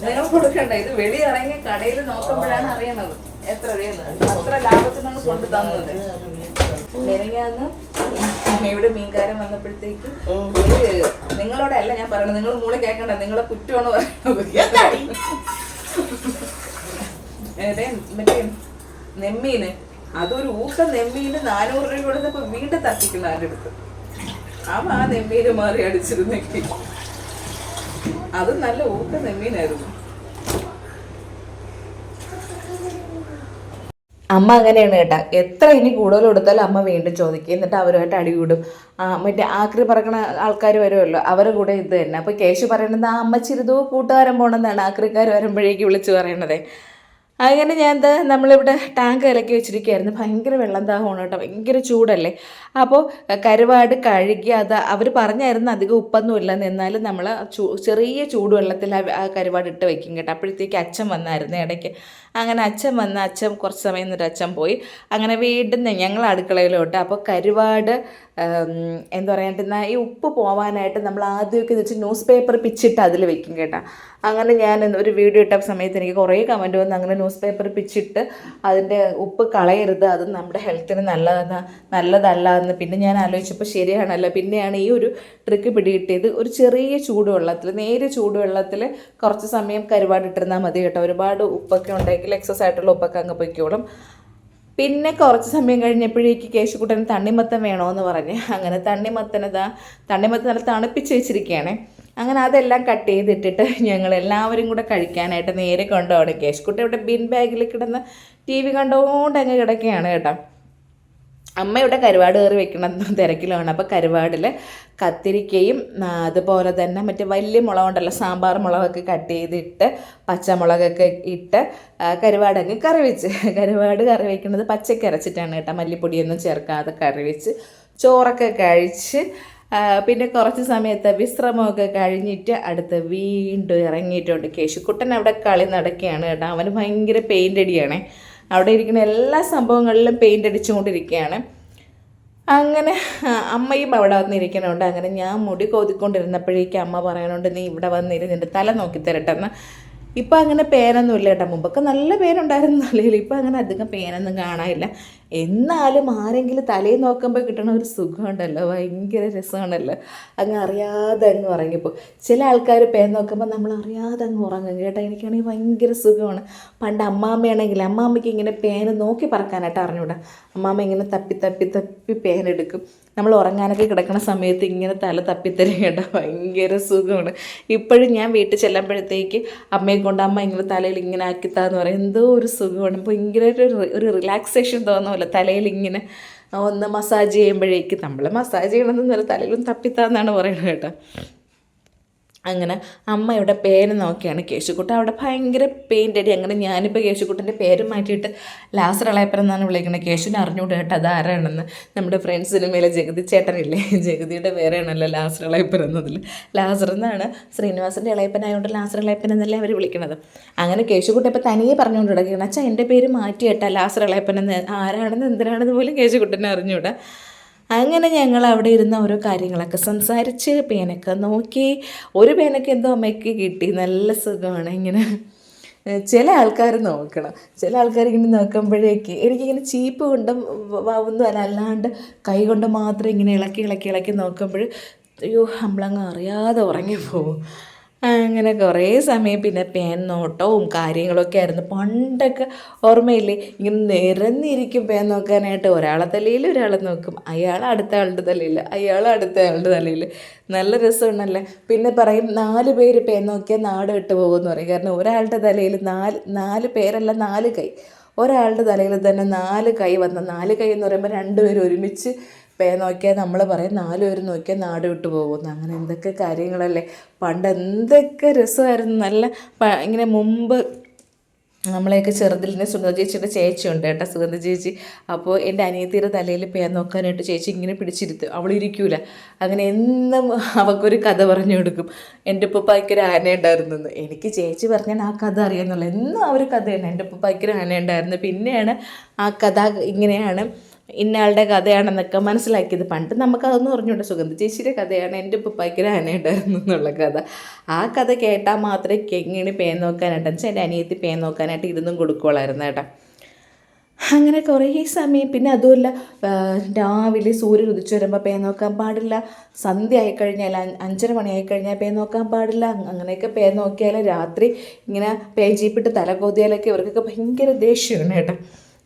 S1: നിങ്ങൾ കൊടുക്കണ്ട ഇത് വെളി ഇറങ്ങി കടയിൽ നോക്കുമ്പോഴാണ് അറിയണത്. എത്ര അറിയുന്നത് അത്ര ലാഭത്തിനാണ് കൊണ്ടു തന്നത് മെനങ്ങാന്ന് ഇവിടെ മീൻകാരൻ വന്നപ്പോഴത്തേക്ക് നിങ്ങളോടല്ല ഞാൻ പറയണത് നിങ്ങൾ മൂളെ കേൾക്കണ്ട നിങ്ങളെ കുറ്റമാണ് പറയുന്നത്. മറ്റേ നെമ്മീന്. അതൊരു ഊക്ക നെമ്മീന് നാനൂറ് രൂപ കൊടുത്തപ്പോ വീണ്ടും തട്ടിക്കുന്നു ആരുടെ അടുത്ത്. അവ ആ നെമ്മീന് മാറി അടിച്ചിരുന്നെങ്കിൽ. അത് നല്ല ഊക്ക നെമ്മീനായിരുന്നു. അമ്മ അങ്ങനെയാണ് കേട്ടാ. എത്ര ഇനി കൂടുതൽ കൊടുത്താലും അമ്മ വീണ്ടും ചോദിക്കും. എന്നിട്ട് അവരുമായിട്ട് അടി കൂടും. മറ്റേ ആക്രി പറക്കണ ആൾക്കാർ വരുമല്ലോ അവരുടെ കൂടെ ഇത് തന്നെ. അപ്പോൾ കേശു പറയണത് ആ അമ്മ ചിരിതോ കൂട്ടുകാരൻ പോകണമെന്നാണ് ആക്രിക്കാർ വരുമ്പോഴേക്ക് വിളിച്ചു പറയണത്. അങ്ങനെ ഞാൻ എന്താ നമ്മളിവിടെ ടാങ്ക് ഇലക്കി വെച്ചിരിക്കുകയായിരുന്നു. ഭയങ്കര വെള്ളം ദാഹമാണ് കേട്ടോ. ഭയങ്കര ചൂടല്ലേ? അപ്പോൾ കരുവാട് കഴുകി അത് അവർ പറഞ്ഞായിരുന്നു അധികം ഉപ്പൊന്നുമില്ല എന്നാലും നമ്മൾ ചെറിയ ചൂടുവെള്ളത്തിൽ ആ കരുവാട് ഇട്ട് വെക്കും കേട്ടോ. അപ്പോഴത്തേക്ക് അച്ഛൻ വന്നായിരുന്നു ഇടയ്ക്ക്. അങ്ങനെ അച്ഛൻ വന്ന് അച്ഛൻ കുറച്ച് സമയം നിന്നിട്ട് അച്ഛൻ പോയി. അങ്ങനെ വീണ്ടും ഞങ്ങൾ അടുക്കളയിലോട്ട്. അപ്പോൾ കരുവാട് എന്താ പറയുക ഈ ഉപ്പ് പോവാനായിട്ട് നമ്മൾ ആദ്യമൊക്കെ വെച്ചാൽ ന്യൂസ് പേപ്പർ പിച്ചിട്ട് അതിൽ വെക്കും കേട്ടോ. അങ്ങനെ ഞാൻ ഒരു വീഡിയോ ഇട്ട സമയത്ത് എനിക്ക് കുറേ കമന്റ് വന്ന് അങ്ങനെ ന്യൂസ് പേപ്പർ പിച്ചിട്ട് അതിന്റെ ഉപ്പ് കളയരുത് അത് നമ്മുടെ ഹെൽത്തിന് നല്ലതെന്ന് നല്ലതല്ല എന്ന് പിന്നെ ഞാൻ ആലോചിച്ചപ്പോൾ ശരിയാണല്ലോ പിന്നെയാണ് ഈ ഒരു ട്രിക്ക് പിടികിട്ടിയത്. ഒരു ചെറിയ ചൂടുവെള്ളത്തിൽ നേരെ ചൂടുവെള്ളത്തിൽ കുറച്ച് സമയം കരുവാടിട്ടിരുന്നാൽ മതി കേട്ടോ. ഒരുപാട് ഉപ്പൊക്കെ ഉണ്ടെങ്കിൽ എക്സസ് ആയിട്ടുള്ള ഉപ്പൊക്കെ അങ്ങ് പൊയ്ക്കോളും. പിന്നെ കുറച്ച് സമയം കഴിഞ്ഞപ്പോഴേക്ക് കേശുക്കുട്ടൻ തണ്ണിമത്തൻ വേണമെന്ന് പറഞ്ഞ്. അങ്ങനെ തണ്ണിമത്തനതാ തണ്ണിമത്തൻ നല്ല തണുപ്പിച്ച് വെച്ചിരിക്കുകയാണ് അങ്ങനെ അതെല്ലാം കട്ട് ചെയ്തിട്ടിട്ട് ഞങ്ങൾ എല്ലാവരും കൂടെ കഴിക്കാനായിട്ട് നേരെ കൊണ്ടുപോകണം കേശുക്കുട്ടൻ ഇവിടെ ബിൻ ബാഗിൽ കിടന്ന് ടി വി കണ്ടുകൊണ്ട് അങ്ങ് കിടക്കുകയാണ് കേട്ടോ. അമ്മ ഇവിടെ കരുവാട് കയറി വെക്കണം തിരക്കിലാണ്. അപ്പോൾ കരുവാടിൽ കത്തിരിക്കയും അതുപോലെ തന്നെ മറ്റേ വലിയ മുളകുണ്ടല്ലോ സാമ്പാർ മുളകൊക്കെ കട്ട് ചെയ്തിട്ട് പച്ചമുളകൊക്കെ ഇട്ട് കരുവാടൊക്കെ കറി വെച്ച്. കരുവാട് കറി വയ്ക്കുന്നത് പച്ചക്കരച്ചിട്ടാണ് കേട്ടോ. മല്ലിപ്പൊടിയൊന്നും ചേർക്കാതെ കറി വെച്ച് ചോറൊക്കെ കഴിച്ച് പിന്നെ കുറച്ച് സമയത്ത് വിശ്രമമൊക്കെ കഴിഞ്ഞിട്ട് അടുത്ത് വീണ്ടും ഇറങ്ങിയിട്ടുണ്ട് കേശുക്കുട്ടൻ. അവിടെ കളി നടക്കുകയാണ് കേട്ടോ. അവന് ഭയങ്കര പെയിന്റ് അടിയാണ്. അവിടെ ഇരിക്കുന്ന എല്ലാ സംഭവങ്ങളിലും പെയിന്റ് അടിച്ചുകൊണ്ടിരിക്കുകയാണ്. അങ്ങനെ അമ്മയും അവിടെ വന്നിരിക്കണുണ്ട് അങ്ങനെ ഞാൻ മുടി കോതിക്കൊണ്ടിരുന്നപ്പോഴേക്കും അമ്മ പറയണുണ്ട് നീ ഇവിടെ വന്നിരുന്ന് നിന്റെ തല നോക്കി തരട്ടെന്ന്. ഇപ്പം അങ്ങനെ പേനൊന്നും ഇല്ല കേട്ടോ. മുമ്പൊക്കെ നല്ല പേനുണ്ടായിരുന്നു തലയിൽ ഇപ്പം അങ്ങനെ അധികം പേനൊന്നും കാണാനില്ല. എന്നാലും ആരെങ്കിലും തലയിൽ നോക്കുമ്പോൾ കിട്ടണ ഒരു സുഖമുണ്ടല്ലോ ഭയങ്കര രസമാണല്ലോ. അങ്ങ് അറിയാതെ അങ്ങ് ഉറങ്ങിപ്പോൾ ചില ആൾക്കാർ പേൻ നോക്കുമ്പോൾ നമ്മൾ അറിയാതെ അങ്ങ് ഉറങ്ങും. കേട്ടോ എനിക്കാണെങ്കിൽ ഭയങ്കര സുഖമാണ്. പണ്ട് അമ്മാമ്മയാണെങ്കിൽ അമ്മാമ്മയ്ക്ക് ഇങ്ങനെ പേന നോക്കി പറക്കാനായിട്ട് അറിഞ്ഞൂടാ. അമ്മാമ്മ ഇങ്ങനെ തപ്പി തപ്പി തപ്പി പേനെടുക്കും നമ്മൾ ഉറങ്ങാനൊക്കെ കിടക്കുന്ന സമയത്ത് ഇങ്ങനെ തല തപ്പിത്തരും കേട്ടോ. ഭയങ്കര സുഖമാണ്. ഇപ്പോഴും ഞാൻ വീട്ടിൽ ചെല്ലുമ്പോഴത്തേക്ക് അമ്മയെ കൊണ്ട് അമ്മ ഇങ്ങനെ തലയിൽ ഇങ്ങനെ ആക്കിത്താന്ന് പറയും. എന്തോ ഒരു സുഖമാണ്. ഭയങ്കര ഒരു റിലാക്സേഷൻ തോന്നുമല്ലോ തലയിൽ ഇങ്ങനെ ഒന്ന് മസാജ് ചെയ്യുമ്പോഴേക്ക് നമ്മൾ മസാജ് ചെയ്യണമെന്ന് തലയിലും തപ്പിത്താന്നാണ് പറയുന്നത് കേട്ടോ. അങ്ങനെ അമ്മയുടെ പേര് നോക്കിയാണ് കേശുക്കുട്ട അവിടെ ഭയങ്കര പെയിന്റ് അടി അങ്ങനെ ഞാനിപ്പോൾ കേശുക്കുട്ടന്റെ പേര് മാറ്റിയിട്ട് ലാസർ ഇളയപ്പൻ എന്നാണ് വിളിക്കുന്നത്. കേശുവിനെ അറിഞ്ഞുകൂടെ കേട്ടോ അത് ആരാണെന്ന്. നമ്മുടെ ഫ്രണ്ട്സ് സിനിമയിലെ ജഗതി ചേട്ടനില്ലേ? ജഗതിയുടെ പേരാണല്ലോ ലാസർ ഇളയപ്പൻ എന്നതിൽ ലാസർ എന്നാണ് ശ്രീനിവാസന്റെ ഇളയപ്പനായതുകൊണ്ട് ലാസർ ഇളയപ്പൻ എന്നല്ലേ അവർ വിളിക്കുന്നത്. അങ്ങനെ കേശുക്കുട്ട ഇപ്പോൾ തനിയെ പറഞ്ഞുകൊണ്ട് കിടക്കുകയാണ് അച്ഛാ എന്റെ പേര് മാറ്റി കേട്ടാ ലാസർ ഇളയപ്പൻ എന്ന്. ആരാണെന്ന് എന്തിനാണെന്ന് പോലും കേശുക്കുട്ടനെ അറിഞ്ഞുകൂടാ. അങ്ങനെ ഞങ്ങൾ അവിടെ ഇരുന്ന ഓരോ കാര്യങ്ങളൊക്കെ സംസാരിച്ച് പേനൊക്കെ നോക്കി. ഒരു പേനൊക്കെ എന്തോ അമ്മയ്ക്ക് കിട്ടി. നല്ല സുഖമാണ് ഇങ്ങനെ. ചില ആൾക്കാർ നോക്കണം. ചില ആൾക്കാർ ഇങ്ങനെ നോക്കുമ്പോഴേക്ക് എനിക്കിങ്ങനെ ചീപ്പ് കൊണ്ട് ഒന്നും അല്ല. അല്ലാണ്ട് കൈ കൊണ്ട് മാത്രം ഇങ്ങനെ ഇളക്കി ഇളക്കി ഇളക്കി നോക്കുമ്പോൾ അയ്യോ നമ്മളങ്ങ് അറിയാതെ ഉറങ്ങിപ്പോവും. അങ്ങനെ കുറേ സമയം പിന്നെ പേൻ നോട്ടവും കാര്യങ്ങളൊക്കെ ആയിരുന്നു. പണ്ടൊക്കെ ഓർമ്മയില്ലേ ഇങ്ങനെ നിരന്നിരിക്കും പേൻ നോക്കാനായിട്ട്. ഒരാളെ തലയിൽ ഒരാളെ നോക്കും. അയാൾ അടുത്ത ആളുടെ തലയിൽ അയാൾ അടുത്ത ആളുടെ തലയിൽ. നല്ല രസമുണ്ടല്ലേ പിന്നെ പറയും നാല് പേര് പേൻ നോക്കിയാൽ നാട് വിട്ടു പോകുമെന്ന് പറയും. കാരണം ഒരാളുടെ തലയിൽ നാല് നാല് പേരല്ല നാല് കൈ. ഒരാളുടെ തലയിൽ തന്നെ നാല് കൈ വന്ന നാല് കൈ എന്ന് പറയുമ്പോൾ രണ്ടുപേരും ഒരുമിച്ച് പേ നോക്കിയാൽ നമ്മൾ പറയും നാലുപേർ നോക്കിയാൽ നാട് വിട്ടു പോകുന്നു. അങ്ങനെ എന്തൊക്കെ കാര്യങ്ങളല്ലേ? പണ്ട് എന്തൊക്കെ രസമായിരുന്നു. നല്ല ഇങ്ങനെ മുമ്പ് നമ്മളെയൊക്കെ ചെറുതിലിനെ സുഗന്ധ ചേച്ചിയുടെ ചേച്ചിയുണ്ട് കേട്ടോ സുഗന്ധ ചേച്ചി. അപ്പോൾ എന്റെ അനിയത്തിയുടെ തലയിൽ പേ നോക്കാനായിട്ട് ചേച്ചി ഇങ്ങനെ പിടിച്ചിരുത്തും. അവൾ ഇരിക്കൂല അങ്ങനെ എന്നും അവൾക്കൊരു കഥ പറഞ്ഞു കൊടുക്കും. എന്റെ ഉപ്പപ്പായ്ക്കൊരു ആന ഉണ്ടായിരുന്നെന്ന് എനിക്ക് ചേച്ചി പറഞ്ഞാൽ ആ കഥ അറിയാമെന്നുള്ളൂ. എന്നും ആ ഒരു കഥയാണ് എന്റെ ഉപ്പപ്പായ്ക്കൊരു ആന ഉണ്ടായിരുന്നു. പിന്നെയാണ് ആ കഥ ഇങ്ങനെയാണ്. ഇന്നയാളുടെ കഥയാണെന്നൊക്കെ മനസ്സിലാക്കിയത്. പണ്ട് നമുക്കതൊന്നും അറിഞ്ഞൂടെ. സുഗന്ധ ചേച്ചിയുടെ കഥയാണ് എന്റെ ഉപ്പായ്ക്കൊരു ആനയുണ്ടായിരുന്നു എന്നുള്ള കഥ. ആ കഥ കേട്ടാൽ മാത്രമേ കെങ്ങിണി പേൻ നോക്കാനായിട്ട് വെച്ചാൽ എന്റെ അനിയത്തി പേൻ നോക്കാനായിട്ട് ഇരുന്നും കൊടുക്കുള്ളായിരുന്നു കേട്ടോ. അങ്ങനെ കുറേ സമയം. പിന്നെ അതുമല്ല രാവിലെ സൂര്യൻ ഉദിച്ചു വരുമ്പോൾ പേ നോക്കാൻ പാടില്ല. സന്ധ്യ ആയിക്കഴിഞ്ഞാൽ അഞ്ചര മണി ആയിക്കഴിഞ്ഞാൽ പേ നോക്കാൻ പാടില്ല. അങ് അങ്ങനെയൊക്കെ പേ നോക്കിയാൽ രാത്രി ഇങ്ങനെ പേ ജീപ്പിട്ട് തല കൊതിയാലൊക്കെ ഇവർക്കൊക്കെ ഭയങ്കര ദേഷ്യമാണ് കേട്ടോ.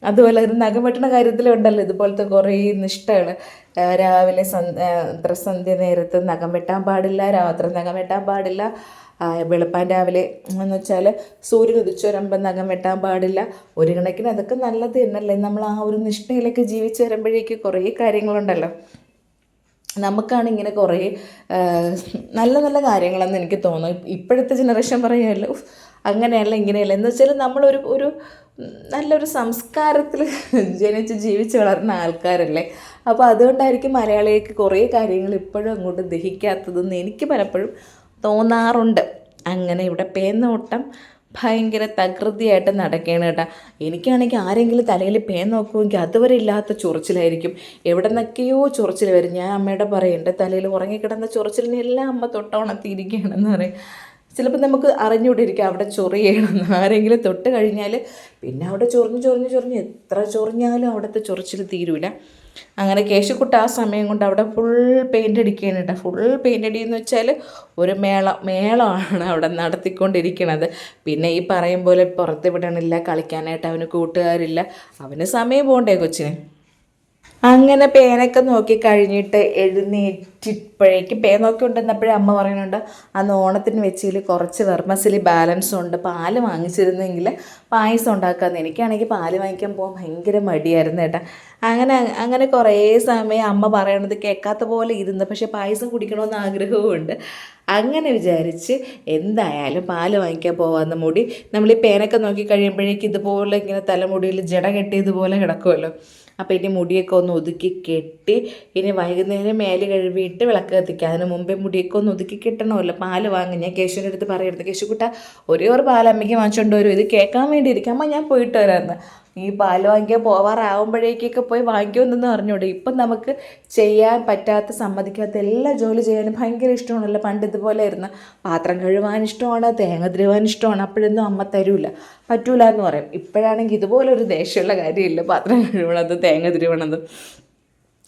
S1: അതുപോലെ ഒരു നഖം വെട്ടണ കാര്യത്തിലുണ്ടല്ലോ ഇതുപോലത്തെ കുറേ നിഷ്ഠകൾ രാവിലെ സന്ധ്യ നേരത്ത് നഖം വെട്ടാൻ പാടില്ല രാത്രി നഖം വെട്ടാൻ പാടില്ല. വെളുപ്പാൻ രാവിലെ എന്ന് വെച്ചാൽ സൂര്യൻ ഉദിച്ചു വരുമ്പോൾ നഖം വെട്ടാൻ പാടില്ല. ഒരു കണക്കിന് അതൊക്കെ നല്ലത് തന്നെയല്ലേ. നമ്മൾ ആ ഒരു നിഷ്ഠയിലേക്ക് ജീവിച്ചു വരുമ്പോഴേക്ക് കുറേ കാര്യങ്ങളുണ്ടല്ലോ. നമുക്കാണ് ഇങ്ങനെ കുറേ നല്ല നല്ല കാര്യങ്ങളെന്ന് എനിക്ക് തോന്നുന്നു. ഇപ്പോഴത്തെ ജനറേഷൻ പറയുമല്ലോ "ഉഫ്, അങ്ങനെയല്ല ഇങ്ങനെയല്ല. എന്ന് വെച്ചാൽ നമ്മളൊരു ഒരു നല്ലൊരു സംസ്കാരത്തിൽ ജനിച്ച് ജീവിച്ച് വളർന്ന ആൾക്കാരല്ലേ? അപ്പോൾ അതുകൊണ്ടായിരിക്കും മലയാളികൾക്ക് കുറേ കാര്യങ്ങൾ ഇപ്പോഴും അങ്ങോട്ട് ദഹിക്കാത്തതെന്ന് എനിക്ക് പലപ്പോഴും തോന്നാറുണ്ട്. അങ്ങനെ ഇവിടെ പേന്നോട്ടം ഭയങ്കര തകൃതിയായിട്ട് നടക്കുകയാണ് കേട്ടോ. എനിക്കാണെങ്കിൽ ആരെങ്കിലും തലയിൽ പേൻ നോക്കുമെങ്കിൽ അതുവരെ ഇല്ലാത്ത ചൊറിച്ചിലായിരിക്കും. എവിടെ നിന്നൊക്കെയോ ചൊറിച്ചിൽ വരും. ഞാൻ അമ്മയുടെ പറയും എന്റെ തലയിൽ ഉറങ്ങിക്കിടന്ന ചൊറിച്ചിലിനെല്ലാം അമ്മ തൊട്ടോണത്തിയിരിക്കുകയാണെന്ന് പറയും. ചിലപ്പോൾ നമുക്ക് അറിഞ്ഞുകൊണ്ടിരിക്കുക അവിടെ ചൊറിയണമെന്ന് ആരെങ്കിലും തൊട്ട് കഴിഞ്ഞാൽ പിന്നെ അവിടെ ചൊറിഞ്ഞ് ചൊറിഞ്ഞ് ചൊറിഞ്ഞ് എത്ര ചൊറിഞ്ഞാലും അവിടുത്തെ ചൊറിച്ചിൽ തീരൂല. അങ്ങനെ കേശുക്കുട്ട ആ സമയം കൊണ്ട് അവിടെ ഫുൾ പെയിന്റ് അടിക്കുകയാണ് കേട്ടോ. ഫുൾ പെയിന്റ് അടി എന്ന് വെച്ചാൽ ഒരു മേള മേളമാണ് അവിടെ നടത്തിക്കൊണ്ടിരിക്കുന്നത് പിന്നെ ഈ പറയും പോലെ പുറത്ത് വിടണില്ല കളിക്കാനായിട്ട് അവന് കൂട്ടുകാരില്ല. അവന് സമയം പോകണ്ടേ കൊച്ചിന്? അങ്ങനെ പേനൊക്കെ നോക്കി കഴിഞ്ഞിട്ട് എഴുന്നേറ്റിപ്പോഴേക്ക് പേൻ നോക്കി കൊണ്ടുവന്നപ്പോഴേ അമ്മ പറയുന്നുണ്ട് അന്ന് ഓണത്തിന് വെച്ചതിൽ കുറച്ച് വെർമസിലി ബാലൻസ് ഉണ്ട്. പാൽ വാങ്ങിച്ചിരുന്നെങ്കിൽ പായസം ഉണ്ടാക്കാമെന്ന് എനിക്കാണെങ്കിൽ പാൽ വാങ്ങിക്കാൻ പോകാൻ ഭയങ്കര മടിയായിരുന്നു കേട്ടോ അങ്ങനെ അങ്ങനെ കുറേ സമയം അമ്മ പറയണത് കേൾക്കാത്ത പോലെ ഇരുന്ന് പക്ഷേ പായസം കുടിക്കണമെന്ന് ആഗ്രഹവുമുണ്ട്. അങ്ങനെ വിചാരിച്ച് എന്തായാലും പാൽ വാങ്ങിക്കാൻ പോവാന്ന് മുടി നമ്മൾ ഈ പേനൊക്കെ നോക്കി കഴിയുമ്പോഴേക്കും ഇതുപോലെ ഇങ്ങനെ തലമുടിയിൽ ജട കെട്ടിയതുപോലെ കിടക്കുമല്ലോ അപ്പോൾ ഇനി മുടിയൊക്കെ ഒന്ന് ഒതുക്കി കെട്ടി ഇനി വൈകുന്നേരം മേൽ കഴുകിയിട്ട് വിളക്ക് കത്തിക്കുക അതിന് മുമ്പേ മുടിയൊക്കെ ഒന്ന് ഒതുക്കി കെട്ടണമല്ലോ. പാൽ വാങ്ങി. ഞാൻ കേശുവിന്റെ അടുത്ത് പറയരുത് കേശുക്കുട്ട ഒരേ ഒരു പാൽ അമ്മയ്ക്ക് വാങ്ങിച്ചുകൊണ്ട് വരും. ഇത് കേൾക്കാൻ വേണ്ടി ഇരിക്കും അമ്മ ഞാൻ പോയിട്ട് വരാമെന്ന് ഈ പാൽ വാങ്ങിക്കാൻ പോവാറാവുമ്പോഴേക്കൊക്കെ പോയി വാങ്ങിക്കുമെന്നൊന്നും അറിഞ്ഞൂടെ. ഇപ്പം നമുക്ക് ചെയ്യാൻ പറ്റാത്ത സമ്മതിക്കാത്ത എല്ലാ ജോലി ചെയ്യാനും ഭയങ്കര ഇഷ്ടമാണല്ലോ. പണ്ട് ഇതുപോലെ ആയിരുന്നു. പാത്രം കഴുകാൻ ഇഷ്ടമാണ് തേങ്ങ തിരുവാൻ ഇഷ്ടമാണ്. അപ്പോഴൊന്നും അമ്മ തരൂല. പറ്റൂല എന്ന് പറയും. ഇപ്പോഴാണെങ്കിൽ ഇതുപോലെ ഒരു ദേഷ്യമുള്ള കാര്യമില്ല. പാത്രം കഴുകണത് തേങ്ങ തിരുവണത്.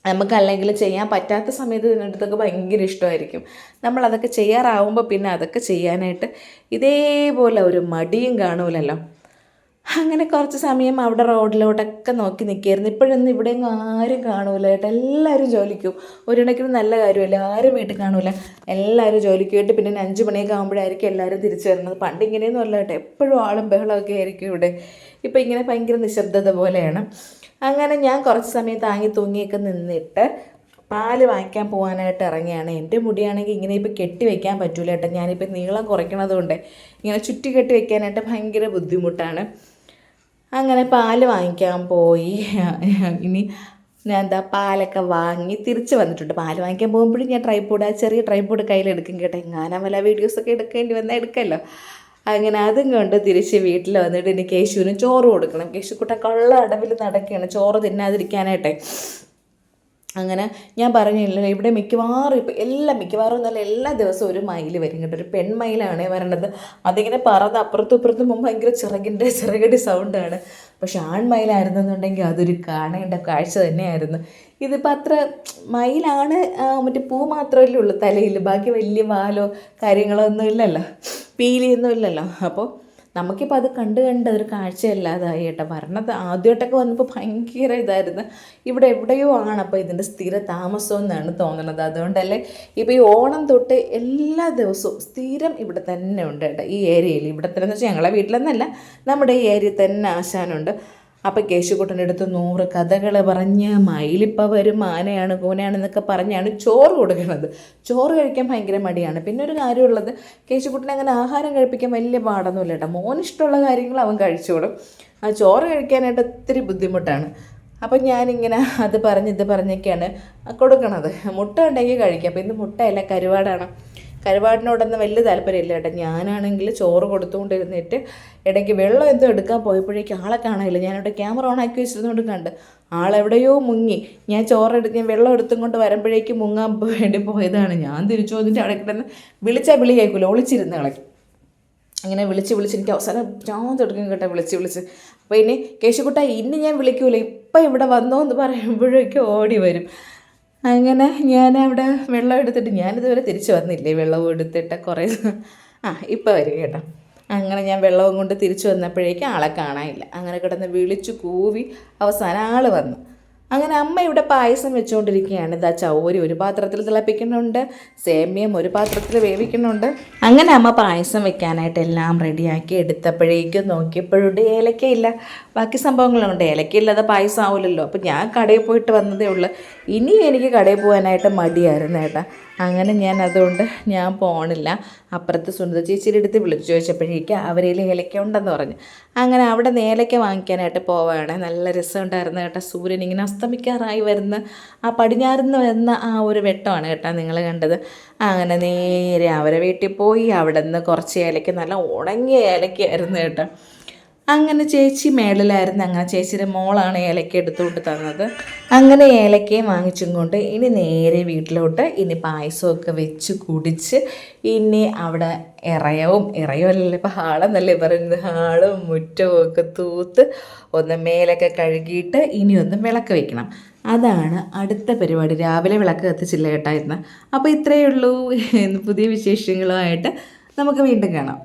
S1: നമുക്കല്ലെങ്കിൽ ചെയ്യാൻ പറ്റാത്ത സമയത്ത് ഇതിനടുത്തൊക്കെ ഭയങ്കര ഇഷ്ടമായിരിക്കും. നമ്മളതൊക്കെ ചെയ്യാറാവുമ്പോൾ പിന്നെ അതൊക്കെ ചെയ്യാനായിട്ട് ഇതേപോലെ ഒരു മടിയും കാണൂലല്ലോ. അങ്ങനെ കുറച്ച് സമയം അവിടെ റോഡിലോട്ടൊക്കെ നോക്കി നിൽക്കുകയായിരുന്നു. ഇപ്പോഴൊന്നും ഇവിടെ ആരും കാണൂല കേട്ടോ. എല്ലാവരും ജോലിക്കും. ഒരു കണക്കിന് നല്ല കാര്യമല്ല. ആരും വീട്ടിൽ കാണൂല. എല്ലാവരും ജോലിക്ക് പോയിട്ട് പിന്നെ അഞ്ച് മണിയൊക്കെ ആകുമ്പോഴായിരിക്കും എല്ലാവരും തിരിച്ചു വരുന്നത്. പണ്ട് ഇങ്ങനെയൊന്നും അല്ല കേട്ടോ. എപ്പോഴും ആളും ബഹളമൊക്കെ ആയിരിക്കും ഇവിടെ. ഇപ്പം ഇങ്ങനെ ഭയങ്കര നിശബ്ദത പോലെയാണ്. അങ്ങനെ ഞാൻ കുറച്ച് സമയം താങ്ങി തൂങ്ങിയൊക്കെ നിന്നിട്ട് പാൽ വാങ്ങിക്കാൻ പോകാനായിട്ട് ഇറങ്ങിയാണ്. എന്റെ മുടിയാണെങ്കിൽ ഇങ്ങനെ ഇപ്പോൾ കെട്ടി വെക്കാൻ പറ്റൂല കേട്ടോ. ഞാനിപ്പോൾ നീളം കുറയ്ക്കണത് കൊണ്ട് ഇങ്ങനെ ചുറ്റി കെട്ടി വെക്കാനായിട്ട് ഭയങ്കര ബുദ്ധിമുട്ടാണ്. അങ്ങനെ പാൽ വാങ്ങിക്കാൻ പോയി. ഇനി ഞാൻ എന്താ പാലൊക്കെ വാങ്ങി തിരിച്ച് വന്നിട്ടുണ്ട്. പാൽ വാങ്ങിക്കാൻ പോകുമ്പോഴും ഞാൻ ട്രൈപ്പോഡ് ആ ചെറിയ ട്രൈപ്പോഡ് കയ്യിലെടുക്കും കേട്ടോ. എങ്ങാനും വല്ല വീഡിയോസൊക്കെ എടുക്കേണ്ടി വന്നാൽ എടുക്കല്ലോ. അങ്ങനെ അതും കൊണ്ട് തിരിച്ച് വീട്ടിൽ വന്നിട്ട് ഇനി കേശുവിന് ചോറ് കൊടുക്കണം. കേശുക്കുട്ട കള്ള അടവിൽ നടക്കുകയാണ്. ചോറ് തിന്നാതിരിക്കാനായിട്ടെ. അങ്ങനെ ഞാൻ പറഞ്ഞില്ല ഇവിടെ മിക്കവാറും ഇപ്പം എല്ലാ മിക്കവാറും എന്നല്ല എല്ലാ ദിവസവും ഒരു മയിൽ വരും കേട്ടോ ഒരു പെൺമയിലാണ് വരണത് അതിങ്ങനെ പറന്ന് അപ്പുറത്തും ഇപ്പുറത്തും മുമ്പ് ഭയങ്കര ചിറകിന്റെ ചിറകടി സൗണ്ടാണ് പക്ഷെ ആൺമയിലായിരുന്നെന്നുണ്ടെങ്കിൽ അതൊരു കാണേണ്ട കാഴ്ച തന്നെയായിരുന്നു. ഇതിപ്പോൾ അത്ര മയിലാണ് മറ്റേ പൂ മാത്രമല്ലേ ഉള്ളൂ തലയിൽ. ബാക്കി വലിയ വാലോ കാര്യങ്ങളോ ഒന്നും ഇല്ലല്ലോ. പീലിയൊന്നും ഇല്ലല്ലോ. അപ്പോൾ നമുക്കിപ്പോൾ അത് കണ്ട് കണ്ട് ഒരു കാഴ്ചയല്ലാതായി കേട്ടോ. വരണത് ആദ്യമായിട്ടൊക്കെ വന്നപ്പോൾ ഭയങ്കര ഇതായിരുന്നു. ഇവിടെ എവിടെയോ ആണ് അപ്പോൾ ഇതിന്റെ സ്ഥിര താമസം എന്നാണ് തോന്നുന്നത് അതുകൊണ്ടല്ലേ ഇപ്പോൾ ഈ ഓണം തൊട്ട് എല്ലാ ദിവസവും സ്ഥിരം ഇവിടെ തന്നെ ഉണ്ട് കേട്ടോ ഈ ഏരിയയിൽ. ഇവിടെ തന്നെ എന്ന് വെച്ചാൽ ഞങ്ങളെ വീട്ടിലെന്നല്ല നമ്മുടെ ഈ ഏരിയയിൽ തന്നെ ആശാനുണ്ട്. അപ്പോൾ കേശുക്കുട്ടന്റെ അടുത്ത് നൂറ് കഥകൾ പറഞ്ഞ് മയിലിപ്പ വരും ആനയാണ് കൂനയാണെന്നൊക്കെ പറഞ്ഞാണ് ചോറ് കൊടുക്കുന്നത്. ചോറ് കഴിക്കാൻ ഭയങ്കര മടിയാണ്. പിന്നെ ഒരു കാര്യമുള്ളത് കേശുക്കുട്ടനെ അങ്ങനെ ആഹാരം കഴിപ്പിക്കാൻ വലിയ പാടൊന്നുമില്ല കേട്ടോ. മോന് ഇഷ്ടമുള്ള കാര്യങ്ങൾ അവൻ കഴിച്ചോളും. ആ ചോറ് കഴിക്കാനായിട്ട് ഒത്തിരി ബുദ്ധിമുട്ടാണ്. അപ്പം ഞാനിങ്ങനെ അത് പറഞ്ഞ് ഇത് പറഞ്ഞൊക്കെയാണ് കൊടുക്കണത്. മുട്ട ഉണ്ടെങ്കിൽ കഴിക്കാം. അപ്പം ഇന്ന് മുട്ടയല്ല കരുവാടാണ്. കരുവാടിനോടൊന്നും വലിയ താല്പര്യമില്ല കേട്ടോ ഞാനാണെങ്കിൽ ചോറ് കൊടുത്തുകൊണ്ടിരുന്നിട്ട് ഇടയ്ക്ക് വെള്ളം എന്തോ എടുക്കാൻ പോയപ്പോഴേക്കും ആളെ കാണാനില്ല. ഞാനിവിടെ ക്യാമറ ഓൺ ആക്കി വെച്ചിരുന്നുകൊണ്ട് കണ്ട്. ആളെവിടെയോ മുങ്ങി. ഞാൻ ചോറെടുത്ത് ഞാൻ വെള്ളം എടുത്തും കൊണ്ട് വരുമ്പോഴേക്കും മുങ്ങാൻ വേണ്ടി പോയതാണ്. ഞാൻ തിരിച്ചു വന്നിട്ട് അവിടെ കിടന്ന് വിളിച്ചാൽ വിളി കേൾക്കില്ല ഒളിച്ചിരുന്ന് കളക്കും അങ്ങനെ വിളിച്ച് വിളിച്ച് എനിക്ക് അവസാനം ഞാൻ എടുക്കും കേട്ടോ വിളിച്ച് വിളിച്ച്. അപ്പോൾ ഇനി കേശുക്കുട്ട ഇനി ഞാൻ വിളിക്കൂല. ഇപ്പം ഇവിടെ വന്നോ എന്ന് പറയുമ്പോഴേക്കും ഓടി വരും. അങ്ങനെ ഞാൻ അവിടെ വെള്ളം എടുത്തിട്ട് ഞാനിതുവരെ തിരിച്ചു വന്നില്ലേ? വെള്ളവും എടുത്തിട്ട് കുറേ ആ ഇപ്പം വരും കേട്ടോ. അങ്ങനെ ഞാൻ വെള്ളവും കൊണ്ട് തിരിച്ചു വന്നപ്പോഴേക്കും ആളെ കാണാനില്ല. അങ്ങനെ കിടന്ന് വിളിച്ചു കൂവി അവസാനം ആൾ വന്നു. അങ്ങനെ അമ്മ ഇവിടെ പായസം വെച്ചുകൊണ്ടിരിക്കുകയാണ് ഇതാ ചൗരി ഒരു പാത്രത്തിൽ തിളപ്പിക്കുന്നുണ്ട് സേമിയം ഒരു പാത്രത്തിൽ വേവിക്കുന്നുണ്ട്. അങ്ങനെ അമ്മ പായസം വെക്കാനായിട്ട് എല്ലാം റെഡിയാക്കി എടുത്തപ്പോഴേക്കും നോക്കിയപ്പോഴുണ്ട് ഏലക്കയില്ല. ബാക്കി സംഭവങ്ങളുണ്ട്. ഏലക്കയില്ലാതെ പായസം ആവില്ലല്ലോ അപ്പോൾ ഞാൻ കടയിൽ പോയിട്ട് വന്നതേ ഉള്ളൂ. ഇനിയും എനിക്ക് കടയിൽ പോകാനായിട്ട് മടിയായിരുന്നു ഏട്ടാ. അങ്ങനെ ഞാൻ അതുകൊണ്ട് ഞാൻ പോണില്ല. അപ്പുറത്ത് സുനിത ചേച്ചിയുടെ അടുത്ത് വിളിച്ചു ചോദിച്ചപ്പോഴേക്കും അവരിൽ ഏലക്ക ഉണ്ടെന്ന് പറഞ്ഞു. അങ്ങനെ അവിടെ നിന്ന് വാങ്ങിക്കാനായിട്ട് പോവുകയാണ് നല്ല രസമുണ്ടായിരുന്നു കേട്ടോ സൂര്യൻ ഇങ്ങനെ അസ്തമിക്കാറായി വരുന്ന ആ പടിഞ്ഞാറുന്ന് വരുന്ന ആ ഒരു വെട്ടമാണ് കേട്ടോ നിങ്ങൾ കണ്ടത്. അങ്ങനെ നേരെ അവരെ വീട്ടിൽ പോയി. അവിടെ നിന്ന് കുറച്ച് ഏലക്ക നല്ല ഉണങ്ങിയ ഏലക്കയായിരുന്നു കേട്ടോ അങ്ങനെ ചേച്ചി മേളിലായിരുന്നു. അങ്ങനെ ചേച്ചിയുടെ മോളാണ് ഏലക്ക എടുത്തുകൊണ്ട് തന്നത്. അങ്ങനെ ഏലക്കയും വാങ്ങിച്ചും കൊണ്ട് ഇനി നേരെ വീട്ടിലോട്ട് ഇനി പായസമൊക്കെ വെച്ച് കുടിച്ച് ഇനി അവിടെ ഇറയവും ഇറയവല്ലല്ലോ ഇപ്പോൾ ഹാളെന്നല്ലേ പറയുന്നത്. ഹാളും മുറ്റവും ഒക്കെ തൂത്ത് ഒന്ന് മേലൊക്കെ കഴുകിയിട്ട് ഇനി ഒന്ന് വിളക്ക് വെക്കണം. അതാണ് അടുത്ത പരിപാടി. രാവിലെ വിളക്ക് കത്തിച്ചില്ല കേട്ടായിരുന്നു അപ്പോൾ ഇത്രയേ ഉള്ളൂ. പുതിയ വിശേഷങ്ങളുമായിട്ട് നമുക്ക് വീണ്ടും കാണാം.